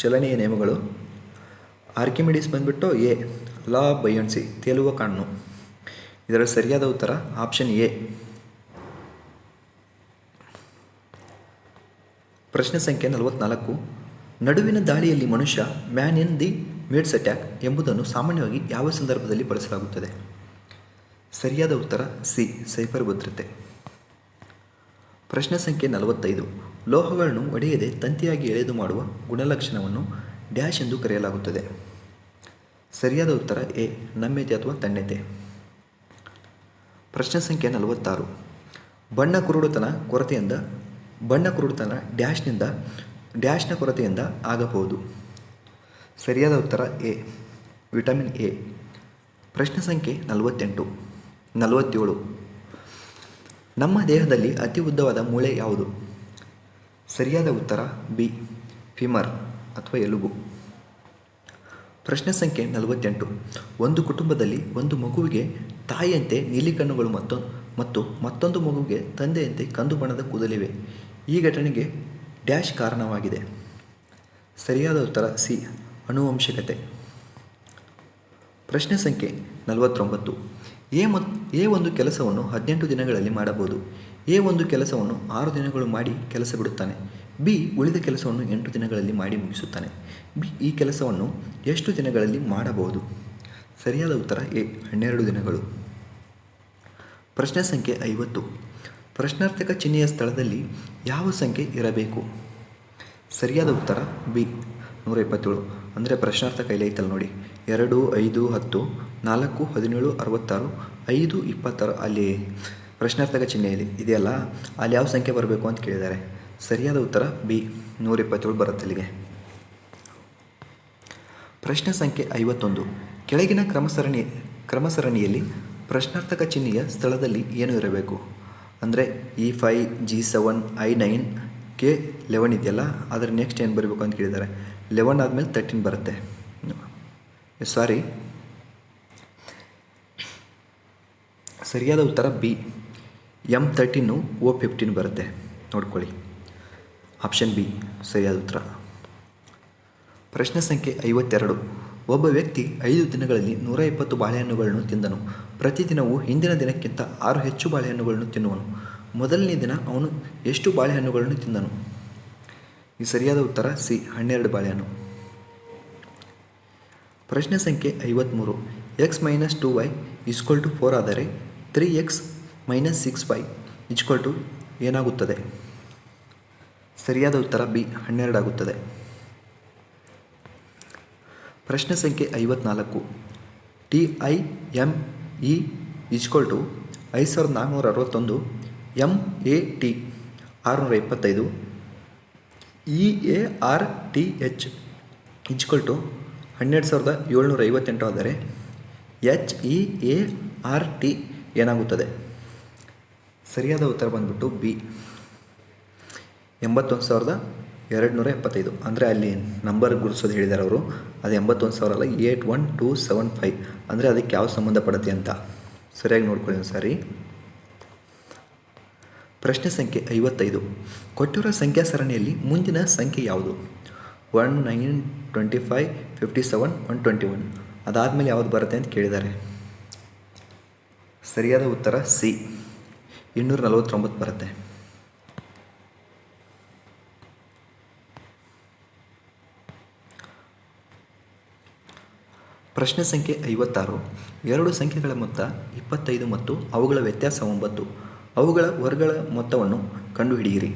ಚಲನೆಯ ನಿಯಮಗಳು. ಆರ್ಕಿಮಿಡೀಸ್ ಬಂದುಬಿಟ್ಟು ಎ ಲಾ ಆಫ್ ಬಯೋನ್ಸಿ ತೇಲುವ ಕಣ್ಣು ಇದರ ಸರಿಯಾದ ಉತ್ತರ ಆಪ್ಷನ್ ಎ ಪ್ರಶ್ನೆ ಸಂಖ್ಯೆ ನಲವತ್ನಾಲ್ಕು. ನಡುವಿನ ದಾಳಿಯಲ್ಲಿ ಮನುಷ್ಯ man in the maids attack ಎಂಬುದನ್ನು ಸಾಮಾನ್ಯವಾಗಿ ಯಾವ ಸಂದರ್ಭದಲ್ಲಿ ಬಳಸಲಾಗುತ್ತದೆ? ಸರಿಯಾದ ಉತ್ತರ ಸಿ ಸೈಬರ್ ಭದ್ರತೆ. ಪ್ರಶ್ನೆ ಸಂಖ್ಯೆ ನಲವತ್ತೈದು. ಲೋಹಗಳನ್ನು ಒಡೆಯದೆ ತಂತಿಯಾಗಿ ಎಳೆದು ಮಾಡುವ ಗುಣಲಕ್ಷಣವನ್ನು ಡ್ಯಾಶ್ ಎಂದು ಕರೆಯಲಾಗುತ್ತದೆ. ಸರಿಯಾದ ಉತ್ತರ ಎ, ನಮ್ಯತೆ ಅಥವಾ ತಣ್ಣತೆ ಪ್ರಶ್ನೆ ಸಂಖ್ಯೆ ನಲವತ್ತಾರು. ಬಣ್ಣ ಕುರುಡುತನ ಕೊರತೆಯಿಂದ, ಬಣ್ಣ ಕುರುಡುತನ ಡ್ಯಾಶ್ನಿಂದ, ಡ್ಯಾಶ್ನ ಕೊರತೆಯಿಂದ ಆಗಬಹುದು. ಸರಿಯಾದ ಉತ್ತರ ಎ, ವಿಟಮಿನ್ ಎ. ಪ್ರಶ್ನೆ ಸಂಖ್ಯೆ ನಲವತ್ತೆಂಟು. ನಲವತ್ತೇಳು. ನಮ್ಮ ದೇಹದಲ್ಲಿ ಅತಿ ಉದ್ದವಾದ ಮೂಳೆ ಯಾವುದು? ಸರಿಯಾದ ಉತ್ತರ ಬಿ, ಫಿಮರ್ ಅಥವಾ ಎಲುಬು. ಪ್ರಶ್ನೆ ಸಂಖ್ಯೆ ನಲವತ್ತೆಂಟು. ಒಂದು ಕುಟುಂಬದಲ್ಲಿ ಒಂದು ಮಗುವಿಗೆ ತಾಯಿಯಂತೆ ನೀಲಿ ಕಣ್ಣುಗಳು ಮತ್ತು ಮತ್ತು ಮತ್ತೊಂದು ಮಗುವಿಗೆ ತಂದೆಯಂತೆ ಕಂದು ಬಣ್ಣದ ಕೂದಲಿವೆ. ಈ ಘಟನೆಗೆ ಡ್ಯಾಶ್ ಕಾರಣವಾಗಿದೆ. ಸರಿಯಾದ ಉತ್ತರ ಸಿ ಅನುವಂಶಿಕತೆ ಪ್ರಶ್ನೆ ಸಂಖ್ಯೆ ನಲವತ್ತೊಂಬತ್ತು. ಎ ಮತ್ತು ಎ ಒಂದು ಕೆಲಸವನ್ನು ಹದಿನೆಂಟು ದಿನಗಳಲ್ಲಿ ಮಾಡಬಹುದು. ಎ ಒಂದು ಕೆಲಸವನ್ನು ಆರು ದಿನಗಳು ಮಾಡಿ ಕೆಲಸ ಬಿಡುತ್ತಾನೆ. ಬಿ ಉಳಿದ ಕೆಲಸವನ್ನು ಎಂಟು ದಿನಗಳಲ್ಲಿ ಮಾಡಿ ಮುಗಿಸುತ್ತಾನೆ. ಬಿ ಈ ಕೆಲಸವನ್ನು ಎಷ್ಟು ದಿನಗಳಲ್ಲಿ ಮಾಡಬಹುದು? ಸರಿಯಾದ ಉತ್ತರ ಎ, ಹನ್ನೆರಡು ದಿನಗಳು. ಪ್ರಶ್ನೆ ಸಂಖ್ಯೆ ಐವತ್ತು. ಪ್ರಶ್ನಾರ್ಥಕ ಚಿಹ್ನೆಯ ಸ್ಥಳದಲ್ಲಿ ಯಾವ ಸಂಖ್ಯೆ ಇರಬೇಕು? ಸರಿಯಾದ ಉತ್ತರ ಬಿ, ನೂರ ಇಪ್ಪತ್ತೇಳು. ಅಂದರೆ ಪ್ರಶ್ನಾರ್ಥಕ ಕೈಲೈತಲ್ಲ ನೋಡಿ. ಎರಡು, ಐದು, ಹತ್ತು, ನಾಲ್ಕು, ಹದಿನೇಳು, ಅರವತ್ತಾರು, ಐದು, ಇಪ್ಪತ್ತಾರು ಅಲ್ಲಿ ಪ್ರಶ್ನಾರ್ಥಕ ಚಿಹ್ನೆಯಲ್ಲಿ ಇದೆಯಲ್ಲ? ಅಲ್ಲಿ ಯಾವ ಸಂಖ್ಯೆ ಬರಬೇಕು ಅಂತ ಕೇಳಿದ್ದಾರೆ. ಸರಿಯಾದ ಉತ್ತರ ಬಿ, ನೂರ ಇಪ್ಪತ್ತೇಳು ಬರುತ್ತೆ ಅಲ್ಲಿಗೆ ಪ್ರಶ್ನೆ ಸಂಖ್ಯೆ ಐವತ್ತೊಂದು. ಕೆಳಗಿನ ಕ್ರಮಸರಣಿ, ಕ್ರಮಸರಣಿಯಲ್ಲಿ ಪ್ರಶ್ನಾರ್ಥಕ ಚಿಹ್ನೆಯ ಸ್ಥಳದಲ್ಲಿ ಏನು ಇರಬೇಕು? ಅಂದರೆ E F G seven I nine K eleven ಇದೆಯಲ್ಲ? ಅದರ ನೆಕ್ಸ್ಟ್ ಏನು ಬರಬೇಕು ಅಂತ ಕೇಳಿದ್ದಾರೆ. ಲೆವೆನ್ ಆದಮೇಲೆ ತರ್ಟೀನ್ ಬರುತ್ತೆ. ಸಾರಿ ಸರಿಯಾದ ಉತ್ತರ B. M thirteen O fifteen ಬರುತ್ತೆ. ನೋಡ್ಕೊಳ್ಳಿ. ಆಪ್ಷನ್ ಬಿ ಸರಿಯಾದ ಉತ್ತರ. ಪ್ರಶ್ನೆ ಸಂಖ್ಯೆ ಐವತ್ತೆರಡು. ಒಬ್ಬ ವ್ಯಕ್ತಿ ಐದು ದಿನಗಳಲ್ಲಿ ನೂರ ಇಪ್ಪತ್ತು ಬಾಳೆಹಣ್ಣುಗಳನ್ನು ತಿಂದನು. ಪ್ರತಿದಿನವೂ ಹಿಂದಿನ ದಿನಕ್ಕಿಂತ ಆರು ಹೆಚ್ಚು ಬಾಳೆಹಣ್ಣುಗಳನ್ನು ತಿನ್ನುವನು. ಮೊದಲನೇ ದಿನ ಅವನು ಎಷ್ಟು ಬಾಳೆಹಣ್ಣುಗಳನ್ನು ತಿಂದನು? ಈ ಸರಿಯಾದ ಉತ್ತರ ಸಿ, ಹನ್ನೆರಡು ಬಾಳೆಹಣ್ಣು. ಪ್ರಶ್ನೆ ಸಂಖ್ಯೆ ಐವತ್ತ್ಮೂರು X minus two Y equal to four ಆದರೆ three X minus six Y equal to ಏನಾಗುತ್ತದೆ? ಸರಿಯಾದ ಉತ್ತರ ಬಿ ಹನ್ನೆರಡಾಗುತ್ತದೆ ಪ್ರಶ್ನೆ ಸಂಖ್ಯೆ ಐವತ್ನಾಲ್ಕು. T I M E equal to ಐದು ಸಾವಿರದ ನಾನ್ನೂರ ಅರವತ್ತೊಂದು. ಎಂ ಎ ಟಿ ಆರುನೂರ ಇಪ್ಪತ್ತೈದು E A R T H equal to ಹನ್ನೆರಡು ಸಾವಿರದ ಏಳ್ನೂರ ಐವತ್ತೆಂಟು ಆದರೆ H E A R T ಏನಾಗುತ್ತದೆ? ಸರಿಯಾದ ಉತ್ತರ ಬಂದ್ಬಿಟ್ಟು ಬಿ ಎಂಬತ್ತೊಂದು ಸಾವಿರದ ಎರಡು ನೂರ ಎಪ್ಪತ್ತೈದು ಅಂದರೆ ಅಲ್ಲಿ ನಂಬರ್ ಗುರುಸೋದು ಹೇಳಿದ್ದಾರೆ ಅವರು. ಅದು ಎಂಬತ್ತೊಂದು ಸಾವಿರ ಅಲ್ಲ, eight one two seven five. ಅಂದರೆ ಅದಕ್ಕೆ ಯಾವ ಸಂಬಂಧಪಡುತ್ತೆ ಅಂತ. ಸರಿಯಾಗಿ ನೋಡ್ಕೊಳ್ಳಿ ಒಂದು ಸಾರಿ ಪ್ರಶ್ನೆ ಸಂಖ್ಯೆ ಐವತ್ತೈದು. ಕೊಟ್ಟಿರೋ ಸಂಖ್ಯಾ ಸರಣಿಯಲ್ಲಿ ಮುಂದಿನ ಸಂಖ್ಯೆ ಯಾವುದು? One nine twenty five fifty seven one twenty one ಅದಾದಮೇಲೆ ಯಾವುದು ಬರುತ್ತೆ ಅಂತ ಕೇಳಿದ್ದಾರೆ. ಸರಿಯಾದ ಉತ್ತರ ಸಿ. ಇನ್ನೂರ ನಲವತ್ತೊಂಬತ್ತು ಬರುತ್ತೆ. ಪ್ರಶ್ನೆ ಸಂಖ್ಯೆ ಐವತ್ತಾರು. ಎರಡು ಸಂಖ್ಯೆಗಳ ಮೊತ್ತ ಇಪ್ಪತ್ತೈದು ಮತ್ತು ಅವುಗಳ ವ್ಯತ್ಯಾಸ ಒಂಬತ್ತು. ಅವುಗಳ ವರ್ಗಗಳ ಮೊತ್ತವನ್ನು ಕಂಡುಹಿಡಿಯಿರಿ.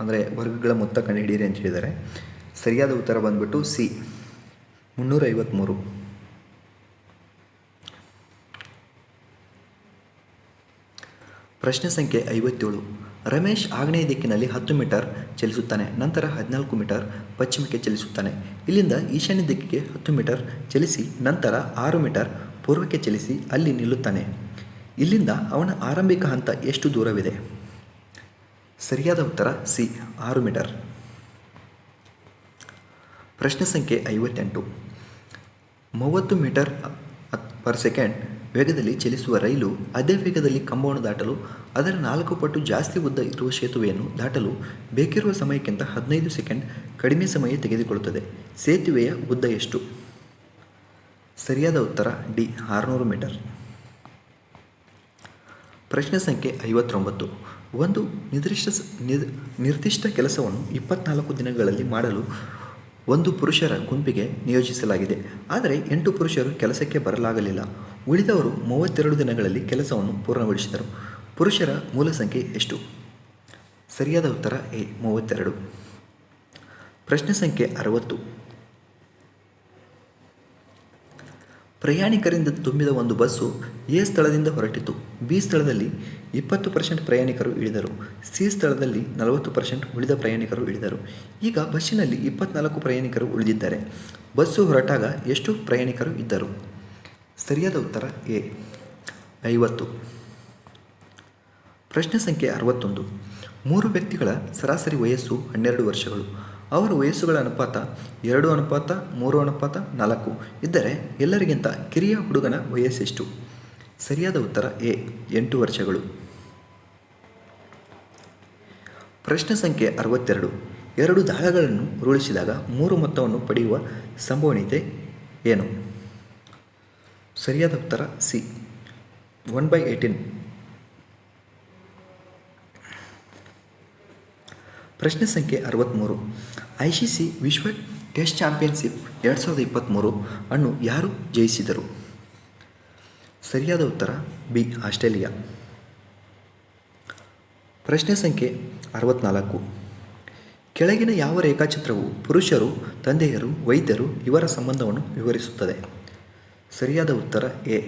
ಅಂದರೆ ವರ್ಗಗಳ ಮೊತ್ತ ಕಂಡುಹಿಡಿಯಿರಿ ಅಂತ ಹೇಳಿದ್ದಾರೆ. ಸರಿಯಾದ ಉತ್ತರ ಬಂದ್ಬಿಟ್ಟು ಸಿ. ಮುನ್ನೂರ ಐವತ್ತ್ಮೂರು ಪ್ರಶ್ನೆ ಸಂಖ್ಯೆ ಐವತ್ತೇಳು. ರಮೇಶ್ ಆಗ್ನೇಯ ದಿಕ್ಕಿನಲ್ಲಿ ಹತ್ತು ಮೀಟರ್ ಚಲಿಸುತ್ತಾನೆ, ನಂತರ ಹದಿನಾಲ್ಕು ಮೀಟರ್ ಪಶ್ಚಿಮಕ್ಕೆ ಚಲಿಸುತ್ತಾನೆ. ಇಲ್ಲಿಂದ ಈಶಾನ್ಯ ದಿಕ್ಕಿಗೆ ಹತ್ತು ಮೀಟರ್ ಚಲಿಸಿ, ನಂತರ ಆರು ಮೀಟರ್ ಪೂರ್ವಕ್ಕೆ ಚಲಿಸಿ ಅಲ್ಲಿ ನಿಲ್ಲುತ್ತಾನೆ. ಇಲ್ಲಿಂದ ಅವನ ಆರಂಭಿಕ ಹಂತ ಎಷ್ಟು ದೂರವಿದೆ? ಸರಿಯಾದ ಉತ್ತರ ಸಿ, ಆರು ಮೀಟರ್. ಪ್ರಶ್ನೆ ಸಂಖ್ಯೆ ಐವತ್ತೆಂಟು. ಮೂವತ್ತು ಮೀಟರ್ ಪರ್ ಸೆಕೆಂಡ್ ವೇಗದಲ್ಲಿ ಚಲಿಸುವ ರೈಲು ಅದೇ ವೇಗದಲ್ಲಿ ಕಂಬವನ್ನು ದಾಟಲು, ಅದರ ನಾಲ್ಕು ಪಟ್ಟು ಜಾಸ್ತಿ ಉದ್ದ ಇರುವ ಸೇತುವೆಯನ್ನು ದಾಟಲು ಬೇಕಿರುವ ಸಮಯಕ್ಕಿಂತ ಹದಿನೈದು ಸೆಕೆಂಡ್ ಕಡಿಮೆ ಸಮಯ ತೆಗೆದುಕೊಳ್ಳುತ್ತದೆ. ಸೇತುವೆಯ ಉದ್ದ ಎಷ್ಟು? ಸರಿಯಾದ ಉತ್ತರ ಡಿ, ಆರುನೂರು ಮೀಟರ್. ಪ್ರಶ್ನೆ ಸಂಖ್ಯೆ ಐವತ್ತೊಂಬತ್ತು. ಒಂದು ನಿರ್ದಿಷ್ಟ ನಿರ್ದಿಷ್ಟ ಕೆಲಸವನ್ನು ಇಪ್ಪತ್ನಾಲ್ಕು ದಿನಗಳಲ್ಲಿ ಮಾಡಲು ಒಂದು ಪುರುಷರ ಗುಂಪಿಗೆ ನಿಯೋಜಿಸಲಾಗಿದೆ. ಆದರೆ ಎಂಟು ಪುರುಷರು ಕೆಲಸಕ್ಕೆ ಬರಲಾಗಲಿಲ್ಲ. ಉಳಿದವರು ಮೂವತ್ತೆರಡು ದಿನಗಳಲ್ಲಿ ಕೆಲಸವನ್ನು ಪೂರ್ಣಗೊಳಿಸಿದರು. ಪುರುಷರ ಮೂಲ ಸಂಖ್ಯೆ ಎಷ್ಟು? ಸರಿಯಾದ ಉತ್ತರ ಎ, ಮೂವತ್ತೆರಡು. ಪ್ರಶ್ನೆ ಸಂಖ್ಯೆ ಅರವತ್ತು. ಪ್ರಯಾಣಿಕರಿಂದ ತುಂಬಿದ ಒಂದು ಬಸ್ಸು ಎ ಸ್ಥಳದಿಂದ ಹೊರಟಿತು. ಬಿ ಸ್ಥಳದಲ್ಲಿ ಇಪ್ಪತ್ತು ಪರ್ಸೆಂಟ್ ಪ್ರಯಾಣಿಕರು ಇಳಿದರು. ಸಿ ಸ್ಥಳದಲ್ಲಿ ನಲವತ್ತು ಪರ್ಸೆಂಟ್ ಉಳಿದ ಪ್ರಯಾಣಿಕರು ಇಳಿದರು. ಈಗ ಬಸ್ಸಿನಲ್ಲಿ ಇಪ್ಪತ್ನಾಲ್ಕು ಪ್ರಯಾಣಿಕರು ಉಳಿದಿದ್ದಾರೆ. ಬಸ್ಸು ಹೊರಟಾಗ ಎಷ್ಟು ಪ್ರಯಾಣಿಕರು ಇದ್ದರು? ಸರಿಯಾದ ಉತ್ತರ ಎ. ಐವತ್ತು. ಪ್ರಶ್ನೆ ಸಂಖ್ಯೆ ಅರವತ್ತೊಂದು. ಮೂರು ವ್ಯಕ್ತಿಗಳ ಸರಾಸರಿ ವಯಸ್ಸು ಹನ್ನೆರಡು ವರ್ಷಗಳು. ಅವರ ವಯಸ್ಸುಗಳ ಅನುಪಾತ, ಎರಡು ಅನುಪಾತ, ಮೂರು ಅನುಪಾತ, ನಾಲ್ಕು. ಇದ್ದರೆ ಎಲ್ಲರಿಗಿಂತ ಕಿರಿಯ ಹುಡುಗನ ವಯಸ್ಸೆಷ್ಟು? ಸರಿಯಾದ ಉತ್ತರ ಎ, ಎಂಟು ವರ್ಷಗಳು. ಪ್ರಶ್ನೆ ಸಂಖ್ಯೆ ಅರವತ್ತೆರಡು. ಎರಡು ದಾಳಗಳನ್ನು ಉರುಳಿಸಿದಾಗ ಮೂರು ಮೊತ್ತವನ್ನು ಪಡೆಯುವ ಸಂಭವನೀಯತೆ ಏನು? ಸರಿಯಾದ ಉತ್ತರ ಸಿ, ಒನ್ ಬೈ ಏಯ್ಟೀನ್. ಪ್ರಶ್ನೆ ಸಂಖ್ಯೆ ಅರವತ್ತ್ಮೂರು ಐ ಸಿ ಸಿ ವಿಶ್ವ ಟೆಸ್ಟ್ ಚಾಂಪಿಯನ್ಶಿಪ್ ಎರಡು ಸಾವಿರದ ಇಪ್ಪತ್ತ್ಮೂರು ಅನ್ನು ಯಾರು ಜಯಿಸಿದರು? ಸರಿಯಾದ ಉತ್ತರ ಬಿ, ಆಸ್ಟ್ರೇಲಿಯಾ. ಪ್ರಶ್ನೆ ಸಂಖ್ಯೆ ಅರವತ್ನಾಲ್ಕು. ಕೆಳಗಿನ ಯಾವ ರೇಖಾಚಿತ್ರವು ಪುರುಷರು, ತಂದೆಯರು, ವೈದ್ಯರು ಇವರ ಸಂಬಂಧವನ್ನು ವಿವರಿಸುತ್ತದೆ? ಸರಿಯಾದ ಉತ್ತರ ಎ.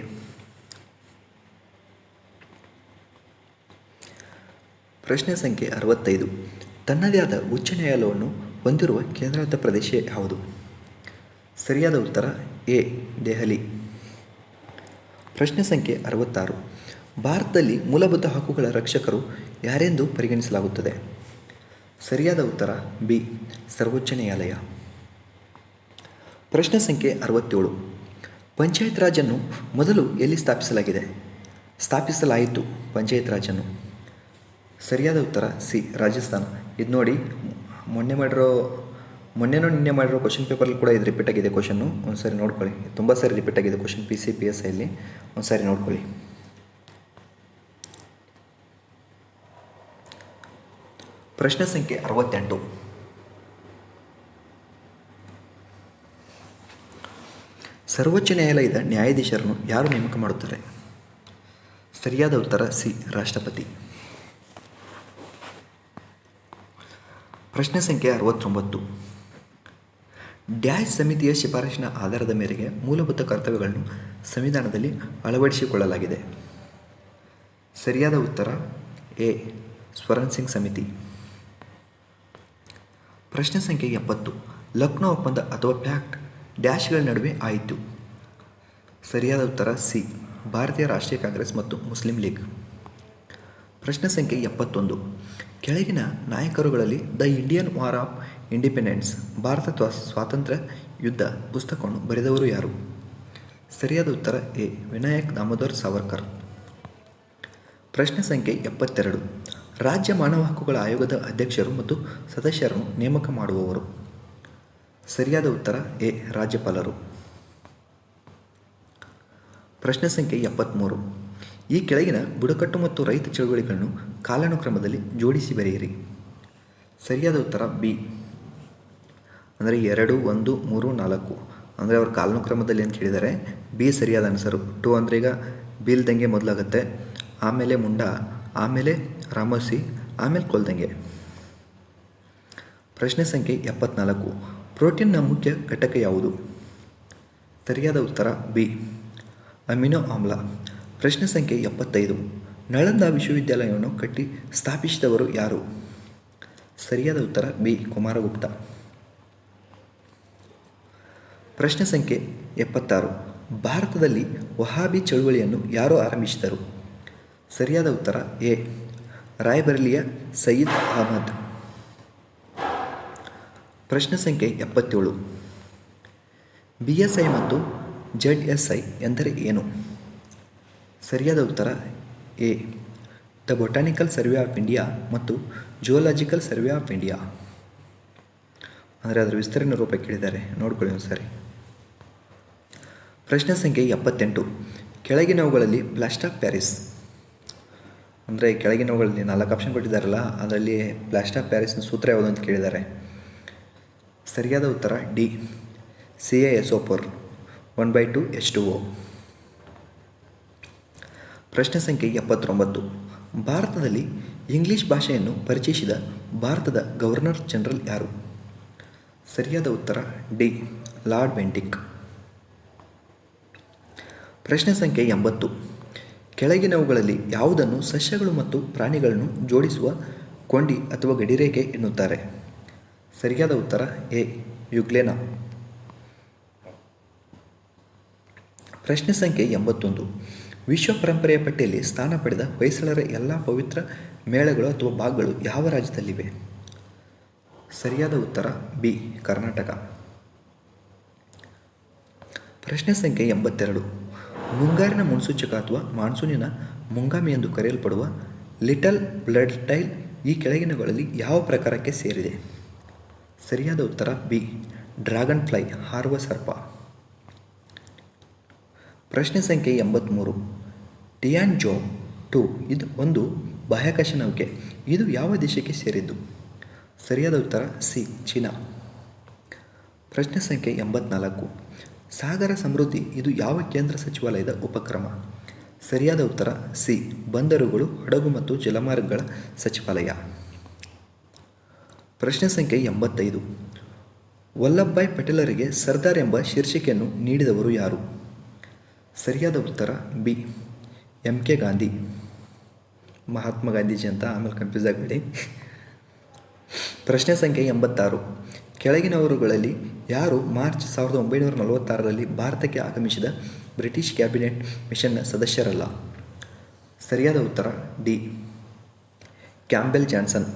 ಪ್ರಶ್ನೆ ಸಂಖ್ಯೆ ಅರವತ್ತೈದು. ತನ್ನದೇ ಆದ ಉಚ್ಚ ನ್ಯಾಯಾಲಯವನ್ನು ಹೊಂದಿರುವ ಕೇಂದ್ರಾಡಳಿತ ಪ್ರದೇಶ ಯಾವುದು? ಸರಿಯಾದ ಉತ್ತರ, ಎ, ದೆಹಲಿ. ಪ್ರಶ್ನೆ ಸಂಖ್ಯೆ ಅರವತ್ತಾರು. ಭಾರತದಲ್ಲಿ ಮೂಲಭೂತ ಹಕ್ಕುಗಳ ರಕ್ಷಕರು ಯಾರೆಂದು ಪರಿಗಣಿಸಲಾಗುತ್ತದೆ? ಸರಿಯಾದ ಉತ್ತರ, ಬಿ, ಸರ್ವೋಚ್ಚ ನ್ಯಾಯಾಲಯ. ಪ್ರಶ್ನೆ ಸಂಖ್ಯೆ ಅರವತ್ತೇಳು. ಪಂಚಾಯತ್ ರಾಜನ್ನು ಮೊದಲು ಎಲ್ಲಿ ಸ್ಥಾಪಿಸಲಾಗಿದೆ? ಸ್ಥಾಪಿಸಲಾಯಿತು ಪಂಚಾಯತ್ ರಾಜನ್ನು. ಸರಿಯಾದ ಉತ್ತರ ಸಿ, ರಾಜಸ್ಥಾನ. ಇದು ನೋಡಿ, ಮೊನ್ನೆ ಮಾಡಿರೋ, ಮೊನ್ನೆನೋ ನಿನ್ನೆ ಮಾಡಿರೋ ಕ್ವಶನ್ ಪೇಪರಲ್ಲಿ ಕೂಡ ಇದು ರಿಪೀಟ್ ಆಗಿದೆ ಕ್ವಶನ್ನು ಒಂದು ಸಾರಿ ನೋಡ್ಕೊಳ್ಳಿ. ತುಂಬ ಸಾರಿ ರಿಪೀಟ್ ಆಗಿದೆ question P C P S I ಒಂದು ಸಾರಿ ನೋಡ್ಕೊಳ್ಳಿ. ಪ್ರಶ್ನೆ ಸಂಖ್ಯೆ ಅರವತ್ತೆಂಟು. ಸರ್ವೋಚ್ಚ ನ್ಯಾಯಾಲಯದ ನ್ಯಾಯಾಧೀಶರನ್ನು ಯಾರು ನೇಮಕ ಮಾಡುತ್ತಾರೆ? ಸರಿಯಾದ ಉತ್ತರ ಸಿ, ರಾಷ್ಟ್ರಪತಿ. ಪ್ರಶ್ನೆ ಸಂಖ್ಯೆ ಅರವತ್ತೊಂಬತ್ತು. ಡ್ಯಾಶ್ ಸಮಿತಿಯ ಶಿಫಾರಸಿನ ಆಧಾರದ ಮೇರೆಗೆ ಮೂಲಭೂತ ಕರ್ತವ್ಯಗಳನ್ನು ಸಂವಿಧಾನದಲ್ಲಿ ಅಳವಡಿಸಿಕೊಳ್ಳಲಾಗಿದೆ. ಸರಿಯಾದ ಉತ್ತರ, ಎ ಸ್ವರಣ್ ಸಿಂಗ್ ಸಮಿತಿ. ಪ್ರಶ್ನೆ ಸಂಖ್ಯೆ ಎಪ್ಪತ್ತು. ಲಕ್ನೋ ಒಪ್ಪಂದ ಅಥವಾ ಪ್ಯಾಕ್ಟ್ ಡ್ಯಾಶ್ಗಳ ನಡುವೆ ಆಯಿತು. ಸರಿಯಾದ ಉತ್ತರ, ಸಿ, ಭಾರತೀಯ ರಾಷ್ಟ್ರೀಯ ಕಾಂಗ್ರೆಸ್ ಮತ್ತು ಮುಸ್ಲಿಂ ಲೀಗ್. ಪ್ರಶ್ನೆ ಸಂಖ್ಯೆ ಎಪ್ಪತ್ತೊಂದು. ಕೆಳಗಿನ ನಾಯಕರುಗಳಲ್ಲಿ the Indian war of independence, Bharat ತ್ವ- ಸ್ವಾತಂತ್ರ್ಯ ಯುದ್ಧ ಪುಸ್ತಕವನ್ನು ಬರೆದವರು ಯಾರು? ಸರಿಯಾದ ಉತ್ತರ ಎ. ವಿನಾಯಕ್ ದಾಮೋದರ್ ಸಾವರ್ಕರ್. ಪ್ರಶ್ನೆ ಸಂಖ್ಯೆ ಎಪ್ಪತ್ತೆರಡು. ರಾಜ್ಯ ಮಾನವ ಹಕ್ಕುಗಳ ಆಯೋಗದ ಅಧ್ಯಕ್ಷರು ಮತ್ತು ಸದಸ್ಯರನ್ನು ನೇಮಕ ಮಾಡುವವರು. ಸರಿಯಾದ ಉತ್ತರ ಎ. ರಾಜ್ಯಪಾಲರು. ಪ್ರಶ್ನೆ ಸಂಖ್ಯೆ ಎಪ್ಪತ್ತ್ಮೂರು ಈ ಕೆಳಗಿನ ಬುಡಕಟ್ಟು ಮತ್ತು ರೈತ ಚಳುವಳಿಗಳನ್ನು ಕಾಲಾನುಕ್ರಮದಲ್ಲಿ ಜೋಡಿಸಿ ಬರೆಯಿರಿ. ಸರಿಯಾದ ಉತ್ತರ ಬಿ. ಅಂದರೆ ಎರಡು, ಒಂದು, ಮೂರು, ನಾಲ್ಕು. ಅಂದರೆ ಅವ್ರ ಕಾಲಾನುಕ್ರಮದಲ್ಲಿ ಅಂತ ಹೇಳಿದರೆ ಬಿ ಸರಿಯಾದ ಆನ್ಸರು ಟು ಅಂದರೆ ಈಗ ಬೀಲ್ದಂಗೆ ಮೊದಲಾಗುತ್ತೆ. ಆಮೇಲೆ ಮುಂಡ, ಆಮೇಲೆ ರಾಮೋಸಿ, ಆಮೇಲೆ ಕೊಲ್ದಂಗೆ. ಪ್ರಶ್ನೆ ಸಂಖ್ಯೆ ಎಪ್ಪತ್ನಾಲ್ಕು. ಪ್ರೋಟೀನ್ನ ಮುಖ್ಯ ಘಟಕ ಯಾವುದು? ಸರಿಯಾದ ಉತ್ತರ ಬಿ. ಅಮಿನೋ ಆಮ್ಲ. ಪ್ರಶ್ನೆ ಸಂಖ್ಯೆ ಎಪ್ಪತ್ತೈದು. ನಳಂದ ವಿಶ್ವವಿದ್ಯಾಲಯವನ್ನು ಕಟ್ಟಿ ಸ್ಥಾಪಿಸಿದವರು ಯಾರು? ಸರಿಯಾದ ಉತ್ತರ ಬಿ. ಕುಮಾರಗುಪ್ತ. ಪ್ರಶ್ನೆ ಸಂಖ್ಯೆ ಎಪ್ಪತ್ತಾರು. ಭಾರತದಲ್ಲಿ ವಹಾಬಿ ಚಳುವಳಿಯನ್ನು ಯಾರು ಆರಂಭಿಸಿದರು? ಸರಿಯಾದ ಉತ್ತರ ಎ. ರಾಯ್ಬರೇಲಿಯ ಸಯೀದ್ ಅಹಮದ್. ಪ್ರಶ್ನೆ ಸಂಖ್ಯೆ ಎಪ್ಪತ್ತೇಳು. ಬಿ ಎಸ್ ಐ ಮತ್ತು ಜೆಡ್ ಎಸ್ ಐ ಎಂದರೆ ಏನು? ಸರಿಯಾದ ಉತ್ತರ A. The botanical survey of India ಮತ್ತು ಜಿಯೋಲಾಜಿಕಲ್ ಸರ್ವೆ ಆಫ್ ಇಂಡಿಯಾ. ಅಂದರೆ ಅದರ ವಿಸ್ತರಣೆ ರೂಪ ಕೇಳಿದ್ದಾರೆ. ನೋಡ್ಕೊಳ್ಳಿ ಒಂದು ಸಾರಿ ಪ್ರಶ್ನೆ ಸಂಖ್ಯೆ ಎಪ್ಪತ್ತೆಂಟು. ಕೆಳಗಿನವುಗಳಲ್ಲಿ ಬ್ಲಾಸ್ಟ್ ಆಫ್ ಪ್ಯಾರಿಸ್. ಅಂದರೆ ಕೆಳಗಿನವುಗಳಲ್ಲಿ ನಾಲ್ಕು ಆಪ್ಷನ್ ಕೊಟ್ಟಿದ್ದಾರಲ್ಲ, ಅದರಲ್ಲಿ ಬ್ಲಾಸ್ಟ್ ಆಫ್ ಪ್ಯಾರಿಸ್ನ ಸೂತ್ರ ಯಾವುದು ಅಂತ ಕೇಳಿದ್ದಾರೆ. ಸರಿಯಾದ ಉತ್ತರ D. C A S O four. One by two H two O. ಪ್ರಶ್ನೆ ಸಂಖ್ಯೆ ಎಪ್ಪತ್ತೊಂಬತ್ತು. ಭಾರತದಲ್ಲಿ ಇಂಗ್ಲಿಷ್ ಭಾಷೆಯನ್ನು ಪರಿಚಯಿಸಿದ ಭಾರತದ ಗವರ್ನರ್ ಜನರಲ್ ಯಾರು? ಸರಿಯಾದ ಉತ್ತರ ಡಿ, ಲಾರ್ಡ್ ಬೆಂಟಿಕ್. ಪ್ರಶ್ನೆ ಸಂಖ್ಯೆ ಎಂಬತ್ತು. ಕೆಳಗಿನವುಗಳಲ್ಲಿ ಯಾವುದನ್ನು ಸಸ್ಯಗಳು ಮತ್ತು ಪ್ರಾಣಿಗಳನ್ನು ಜೋಡಿಸುವ ಕೊಂಡಿ ಅಥವಾ ಗಡಿರೇಖೆ ಎನ್ನುತ್ತಾರೆ? ಸರಿಯಾದ ಉತ್ತರ ಎ ಯುಗ್ಲೇನ ಪ್ರಶ್ನೆ ಸಂಖ್ಯೆ ಎಂಬತ್ತೊಂದು. ವಿಶ್ವ ಪರಂಪರೆಯ ಪಟ್ಟಿಯಲ್ಲಿ ಸ್ಥಾನ ಪಡೆದ ಹೊಯ್ಸಳರ ಎಲ್ಲ ಪವಿತ್ರ ಮೇಳಗಳು ಅಥವಾ ಭಾಗಗಳು ಯಾವ ರಾಜ್ಯದಲ್ಲಿವೆ? ಸರಿಯಾದ ಉತ್ತರ, ಬಿ, ಕರ್ನಾಟಕ. ಪ್ರಶ್ನೆ ಸಂಖ್ಯೆ ಎಂಬತ್ತೆರಡು. ಮುಂಗಾರಿನ ಮುನ್ಸೂಚಕ ಅಥವಾ ಮಾನ್ಸೂನಿನ ಮುಂಗಾಮಿ ಎಂದು ಕರೆಯಲ್ಪಡುವ ಲಿಟಲ್ ಬ್ಲಡ್ ಟೈಲ್ ಈ ಕೆಳಗಿನಗಳಲ್ಲಿ ಯಾವ ಪ್ರಕಾರಕ್ಕೆ ಸೇರಿದೆ? ಸರಿಯಾದ ಉತ್ತರ, ಬಿ, ಡ್ರ್ಯಾಗನ್ ಫ್ಲೈ, ಹಾರುವ ಸರ್ಪ. ಪ್ರಶ್ನೆ ಸಂಖ್ಯೆ ಎಂಬತ್ತ್ಮೂರು ಟಿಯಾನ್ಜೋ ಟು ಇದು ಒಂದು ಬಾಹ್ಯಾಕಾಶ ನೌಕೆ ಇದು ಯಾವ ದೇಶಕ್ಕೆ ಸೇರಿದ್ದು? ಸರಿಯಾದ ಉತ್ತರ ಸಿ, ಚೀನಾ. ಪ್ರಶ್ನೆ ಸಂಖ್ಯೆ ಎಂಬತ್ನಾಲ್ಕು. ಸಾಗರ ಸಮೃದ್ಧಿ ಇದು ಯಾವ ಕೇಂದ್ರ ಸಚಿವಾಲಯದ ಉಪಕ್ರಮ? ಸರಿಯಾದ ಉತ್ತರ ಸಿ, ಬಂದರುಗಳು, ಹಡಗು ಮತ್ತು ಜಲಮಾರ್ಗಗಳ ಸಚಿವಾಲಯ. ಪ್ರಶ್ನೆ ಸಂಖ್ಯೆ ಎಂಬತ್ತೈದು. ವಲ್ಲಭಭಾಯ್ ಪಟೇಲರಿಗೆ ಸರ್ದಾರ್ ಎಂಬ ಶೀರ್ಷಿಕೆಯನ್ನು ನೀಡಿದವರು ಯಾರು? ಸರಿಯಾದ ಉತ್ತರ B. M. K. Gandhi. Mahatma Gandhiji ಅಂತ ಆಮೇಲೆ ಕನ್ಫ್ಯೂಸ್ ಆಗಬೇಡಿ. ಪ್ರಶ್ನೆ ಸಂಖ್ಯೆ ಎಂಬತ್ತಾರು. ಕೆಳಗಿನವರುಗಳಲ್ಲಿ ಯಾರು ಮಾರ್ಚ್ ಸಾವಿರದ ಒಂಬೈನೂರ ನಲವತ್ತಾರರಲ್ಲಿ ಭಾರತಕ್ಕೆ ಆಗಮಿಸಿದ ಬ್ರಿಟಿಷ್ ಕ್ಯಾಬಿನೆಟ್ ಮಿಷನ್ನ ಸದಸ್ಯರಲ್ಲ? ಸರಿಯಾದ ಉತ್ತರ ಡಿ. Campbell Johnson.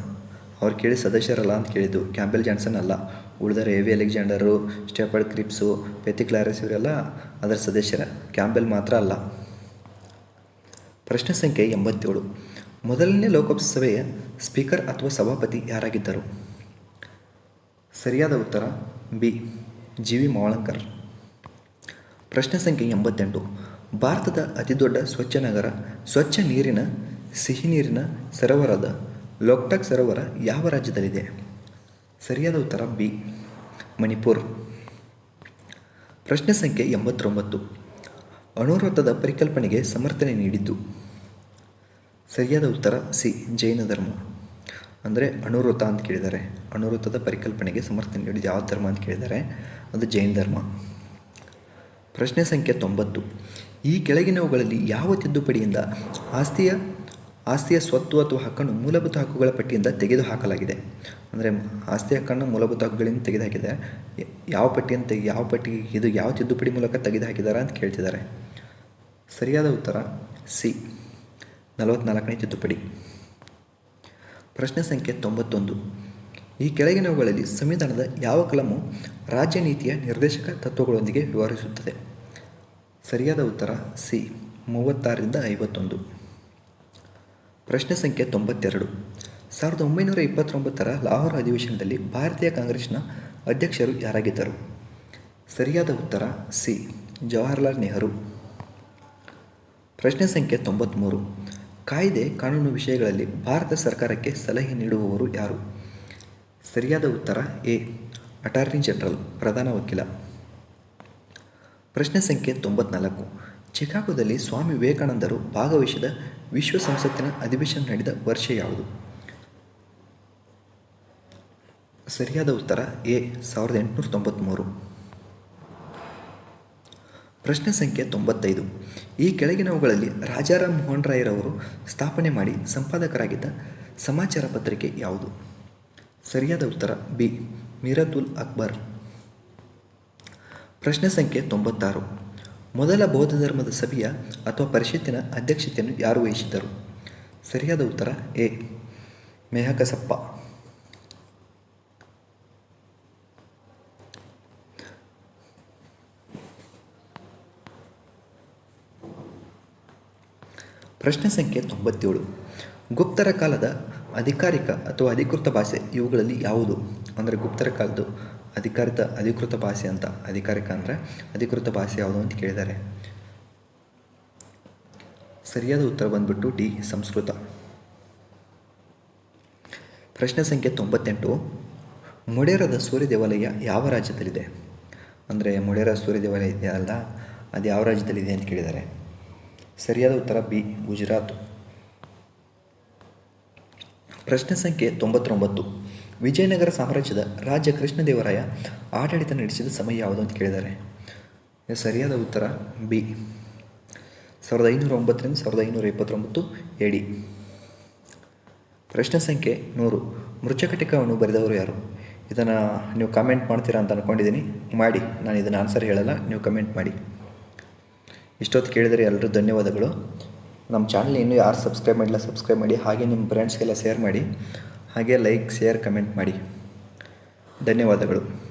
ಅವ್ರು ಕೇಳಿ ಸದಸ್ಯರಲ್ಲ ಅಂತ ಕೇಳಿದ್ದು. ಕ್ಯಾಂಬೆಲ್ ಜಾನ್ಸನ್ ಅಲ್ಲ. ಉಳಿದರೆ A V Alexander Stafford Cripps Pethick Lawrence ಇವರೆಲ್ಲ ಅದರ ಸದಸ್ಯರ. ಕ್ಯಾಂಬೆಲ್ ಮಾತ್ರ ಅಲ್ಲ. ಪ್ರಶ್ನೆ ಸಂಖ್ಯೆ ಎಂಬತ್ತೇಳು. ಮೊದಲನೇ ಲೋಕಸಭೆಯ ಸ್ಪೀಕರ್ ಅಥವಾ ಸಭಾಪತಿ ಯಾರಾಗಿದ್ದರು? ಸರಿಯಾದ ಉತ್ತರ, ಬಿ. G V Mavalankar. ಪ್ರಶ್ನೆ ಸಂಖ್ಯೆ ಎಂಬತ್ತೆಂಟು. ಭಾರತದ ಅತಿದೊಡ್ಡ ಸ್ವಚ್ಛ ನಗರ, ಸ್ವಚ್ಛ ನೀರಿನ, ಸಿಹಿ ನೀರಿನ ಸರೋವರದ, ಲೋಕ್ಟಾಕ್ ಸರೋವರ ಯಾವ ರಾಜ್ಯದಲ್ಲಿದೆ? ಸರಿಯಾದ ಉತ್ತರ ಬಿ. ಮಣಿಪುರ್. ಪ್ರಶ್ನೆ ಸಂಖ್ಯೆ ಎಂಬತ್ತೊಂಬತ್ತು. ಅಣುವ್ರತದ ಪರಿಕಲ್ಪನೆಗೆ ಸಮರ್ಥನೆ ನೀಡಿದ್ದು. ಸರಿಯಾದ ಉತ್ತರ ಸಿ. ಜೈನ ಧರ್ಮ ಅಂದರೆ ಅಣುವ್ರತ ಅಂತ ಕೇಳಿದ್ದಾರೆ. ಅಣುರಥದ ಪರಿಕಲ್ಪನೆಗೆ ಸಮರ್ಥನೆ ನೀಡಿದ್ದು ಯಾವ ಧರ್ಮ ಅಂತ ಕೇಳಿದ್ದಾರೆ. ಅದು ಜೈನ ಧರ್ಮ. ಪ್ರಶ್ನೆ ಸಂಖ್ಯೆ ತೊಂಬತ್ತು. ಈ ಕೆಳಗಿನವುಗಳಲ್ಲಿ ಯಾವ ತಿದ್ದುಪಡಿಯಿಂದ ಆಸ್ತಿಯ ಆಸ್ತಿಯ ಸ್ವತ್ತು ಅಥವಾ ಹಕ್ಕನ್ನು ಮೂಲಭೂತ ಹಕ್ಕುಗಳ ಪಟ್ಟಿಯಿಂದ ತೆಗೆದುಹಾಕಲಾಗಿದೆ. ಅಂದರೆ ಆಸ್ತಿ ಹಕ್ಕನ್ನು ಮೂಲಭೂತ ಹಕ್ಕುಗಳಿಂದ ತೆಗೆದುಹಾಕಿದೆ ಯಾವ ಪಟ್ಟಿಯನ್ನು ತೆಗೆ, ಯಾವ ಪಟ್ಟಿ ಇದು ಯಾವ ತಿದ್ದುಪಡಿ ಮೂಲಕ ತೆಗೆದುಹಾಕಿದ್ದಾರೆ ಅಂತ ಕೇಳ್ತಿದ್ದಾರೆ. ಸರಿಯಾದ ಉತ್ತರ ಸಿ, ನಲವತ್ನಾಲ್ಕನೇ ತಿದ್ದುಪಡಿ. ಪ್ರಶ್ನೆ ಸಂಖ್ಯೆ ತೊಂಬತ್ತೊಂದು. ಈ ಕೆಳಗಿನವುಗಳಲ್ಲಿ ಸಂವಿಧಾನದ ಯಾವ ಕಲಮು ರಾಜ್ಯ ನೀತಿಯ ನಿರ್ದೇಶಕ ತತ್ವಗಳೊಂದಿಗೆ ವ್ಯವಹರಿಸುತ್ತದೆ? ಸರಿಯಾದ ಉತ್ತರ ಸಿ, ಮೂವತ್ತಾರರಿಂದ ಐವತ್ತೊಂದು. ಪ್ರಶ್ನೆ ಸಂಖ್ಯೆ ತೊಂಬತ್ತೆರಡು. ಸಾವಿರದ ಒಂಬೈನೂರ ಇಪ್ಪತ್ತೊಂಬತ್ತರ ಲಾಹೋರ್ ಅಧಿವೇಶನದಲ್ಲಿ ಭಾರತೀಯ ಕಾಂಗ್ರೆಸ್ನ ಅಧ್ಯಕ್ಷರು ಯಾರಾಗಿದ್ದರು? ಸರಿಯಾದ ಉತ್ತರ ಸಿ. ಜವಾಹರ್ಲಾಲ್ ನೆಹರು. ಪ್ರಶ್ನೆ ಸಂಖ್ಯೆ ತೊಂಬತ್ತ್ಮೂರು ಕಾಯ್ದೆ ಕಾನೂನು ವಿಷಯಗಳಲ್ಲಿ ಭಾರತ ಸರ್ಕಾರಕ್ಕೆ ಸಲಹೆ ನೀಡುವವರು ಯಾರು? ಸರಿಯಾದ ಉತ್ತರ ಎ. ಅಟಾರ್ನಿ ಜನರಲ್, ಪ್ರಧಾನ ವಕೀಲ. ಪ್ರಶ್ನೆ ಸಂಖ್ಯೆ ತೊಂಬತ್ನಾಲ್ಕು. ಚಿಕಾಗೋದಲ್ಲಿ ಸ್ವಾಮಿ ವಿವೇಕಾನಂದರು ಭಾಗವಹಿಸಿದ ವಿಶ್ವ ಸಂಸತ್ತಿನ ಅಧಿವೇಶನ ನಡೆದ ವರ್ಷ ಯಾವುದು? ಸರಿಯಾದ ಉತ್ತರ ಎ, ಸಾವಿರದ ಎಂಟುನೂರ ತೊಂಬತ್ತ್ಮೂರು ಪ್ರಶ್ನೆ ಸಂಖ್ಯೆ ತೊಂಬತ್ತೈದು. ಈ ಕೆಳಗಿನವುಗಳಲ್ಲಿ ರಾಜಾರಾಮ್ ಮೋಹನ್ ರಾಯರವರು ಸ್ಥಾಪನೆ ಮಾಡಿ ಸಂಪಾದಕರಾಗಿದ್ದ ಸಮಾಚಾರ ಪತ್ರಿಕೆ ಯಾವುದು? ಸರಿಯಾದ ಉತ್ತರ ಬಿ, ಮೀರತುಲ್ ಅಕ್ಬರ್. ಪ್ರಶ್ನೆ ಸಂಖ್ಯೆ ತೊಂಬತ್ತಾರು. ಮೊದಲ ಬೌದ್ಧ ಧರ್ಮದ ಸಭೆಯ ಅಥವಾ ಪರಿಷತ್ತಿನ ಅಧ್ಯಕ್ಷತೆಯನ್ನು ಯಾರು ವಹಿಸಿದ್ದರು? ಸರಿಯಾದ ಉತ್ತರ, ಎ. ಮೆಹಕಸಪ್ಪ. ಪ್ರಶ್ನೆ ಸಂಖ್ಯೆ ತೊಂಬತ್ತೇಳು. ಗುಪ್ತರ ಕಾಲದ ಅಧಿಕಾರಿಕ ಅಥವಾ ಅಧಿಕೃತ ಭಾಷೆ ಇವುಗಳಲ್ಲಿ ಯಾವುದು? ಅಂದರೆ ಗುಪ್ತರ ಕಾಲದ್ದು ಅಧಿಕಾರಿತ, ಅಧಿಕೃತ ಭಾಷೆ ಅಂತ ಅಧಿಕಾರಿಕ ಅಂದರೆ ಅಧಿಕೃತ ಭಾಷೆ ಯಾವುದು ಅಂತ ಕೇಳಿದ್ದಾರೆ. ಸರಿಯಾದ ಉತ್ತರ ಬಂದ್ಬಿಟ್ಟು ಡಿ, ಸಂಸ್ಕೃತ. ಪ್ರಶ್ನೆ ಸಂಖ್ಯೆ ತೊಂಬತ್ತೆಂಟು. ಮೊಡೇರದ ಸೂರ್ಯ ದೇವಾಲಯ ಯಾವ ರಾಜ್ಯದಲ್ಲಿದೆ? ಅಂದರೆ ಮೊಡೇರ ಸೂರ್ಯ ದೇವಾಲಯ ಇದೆಯಲ್ಲ ಅದು ಯಾವ ರಾಜ್ಯದಲ್ಲಿದೆ ಅಂತ ಕೇಳಿದ್ದಾರೆ. ಸರಿಯಾದ ಉತ್ತರ ಬಿ, ಗುಜರಾತ್. ಪ್ರಶ್ನೆ ಸಂಖ್ಯೆ ತೊಂಬತ್ತೊಂಬತ್ತು. ವಿಜಯನಗರ ಸಾಮ್ರಾಜ್ಯದ ರಾಜ ಕೃಷ್ಣದೇವರಾಯ ಆಡಳಿತ ನಡೆಸಿದ ಸಮಯ ಯಾವುದು ಅಂತ ಕೇಳಿದ್ದಾರೆ. ಸರಿಯಾದ ಉತ್ತರ? ಬಿ. ಸಾವಿರದ ಐನೂರ ಒಂಬತ್ತರಿಂದ ಸಾವಿರದ ಐನೂರ ಇಪ್ಪತ್ತೊಂಬತ್ತು ಎಡಿ ಪ್ರಶ್ನೆ ಸಂಖ್ಯೆ ನೂರು. ಮೃಚಕಟಿಕವನ್ನು ಬರೆದವರು ಯಾರು? ಇದನ್ನು ನೀವು ಕಮೆಂಟ್ ಮಾಡ್ತೀರಾ ಅಂತ ಅಂದ್ಕೊಂಡಿದ್ದೀನಿ ಮಾಡಿ. ನಾನು ಇದನ್ನು ಆನ್ಸರ್ ಹೇಳಲ್ಲ. ನೀವು ಕಮೆಂಟ್ ಮಾಡಿ. ಇಷ್ಟೊತ್ತು ಕೇಳಿದರೆ ಎಲ್ಲರೂ ಧನ್ಯವಾದಗಳು. ನಮ್ಮ ಚಾನಲ್ ಇನ್ನೂ ಯಾರು ಸಬ್ಸ್ಕ್ರೈಬ್ ಮಾಡಿಲ್ಲ ಸಬ್ಸ್ಕ್ರೈಬ್ ಮಾಡಿ. ಹಾಗೆ ನಿಮ್ಮ ಫ್ರೆಂಡ್ಸ್ಗೆಲ್ಲ ಶೇರ್ ಮಾಡಿ. ಹಾಗೆ ಲೈಕ್ ಶೇರ್ ಕಮೆಂಟ್ ಮಾಡಿ. ಧನ್ಯವಾದಗಳು.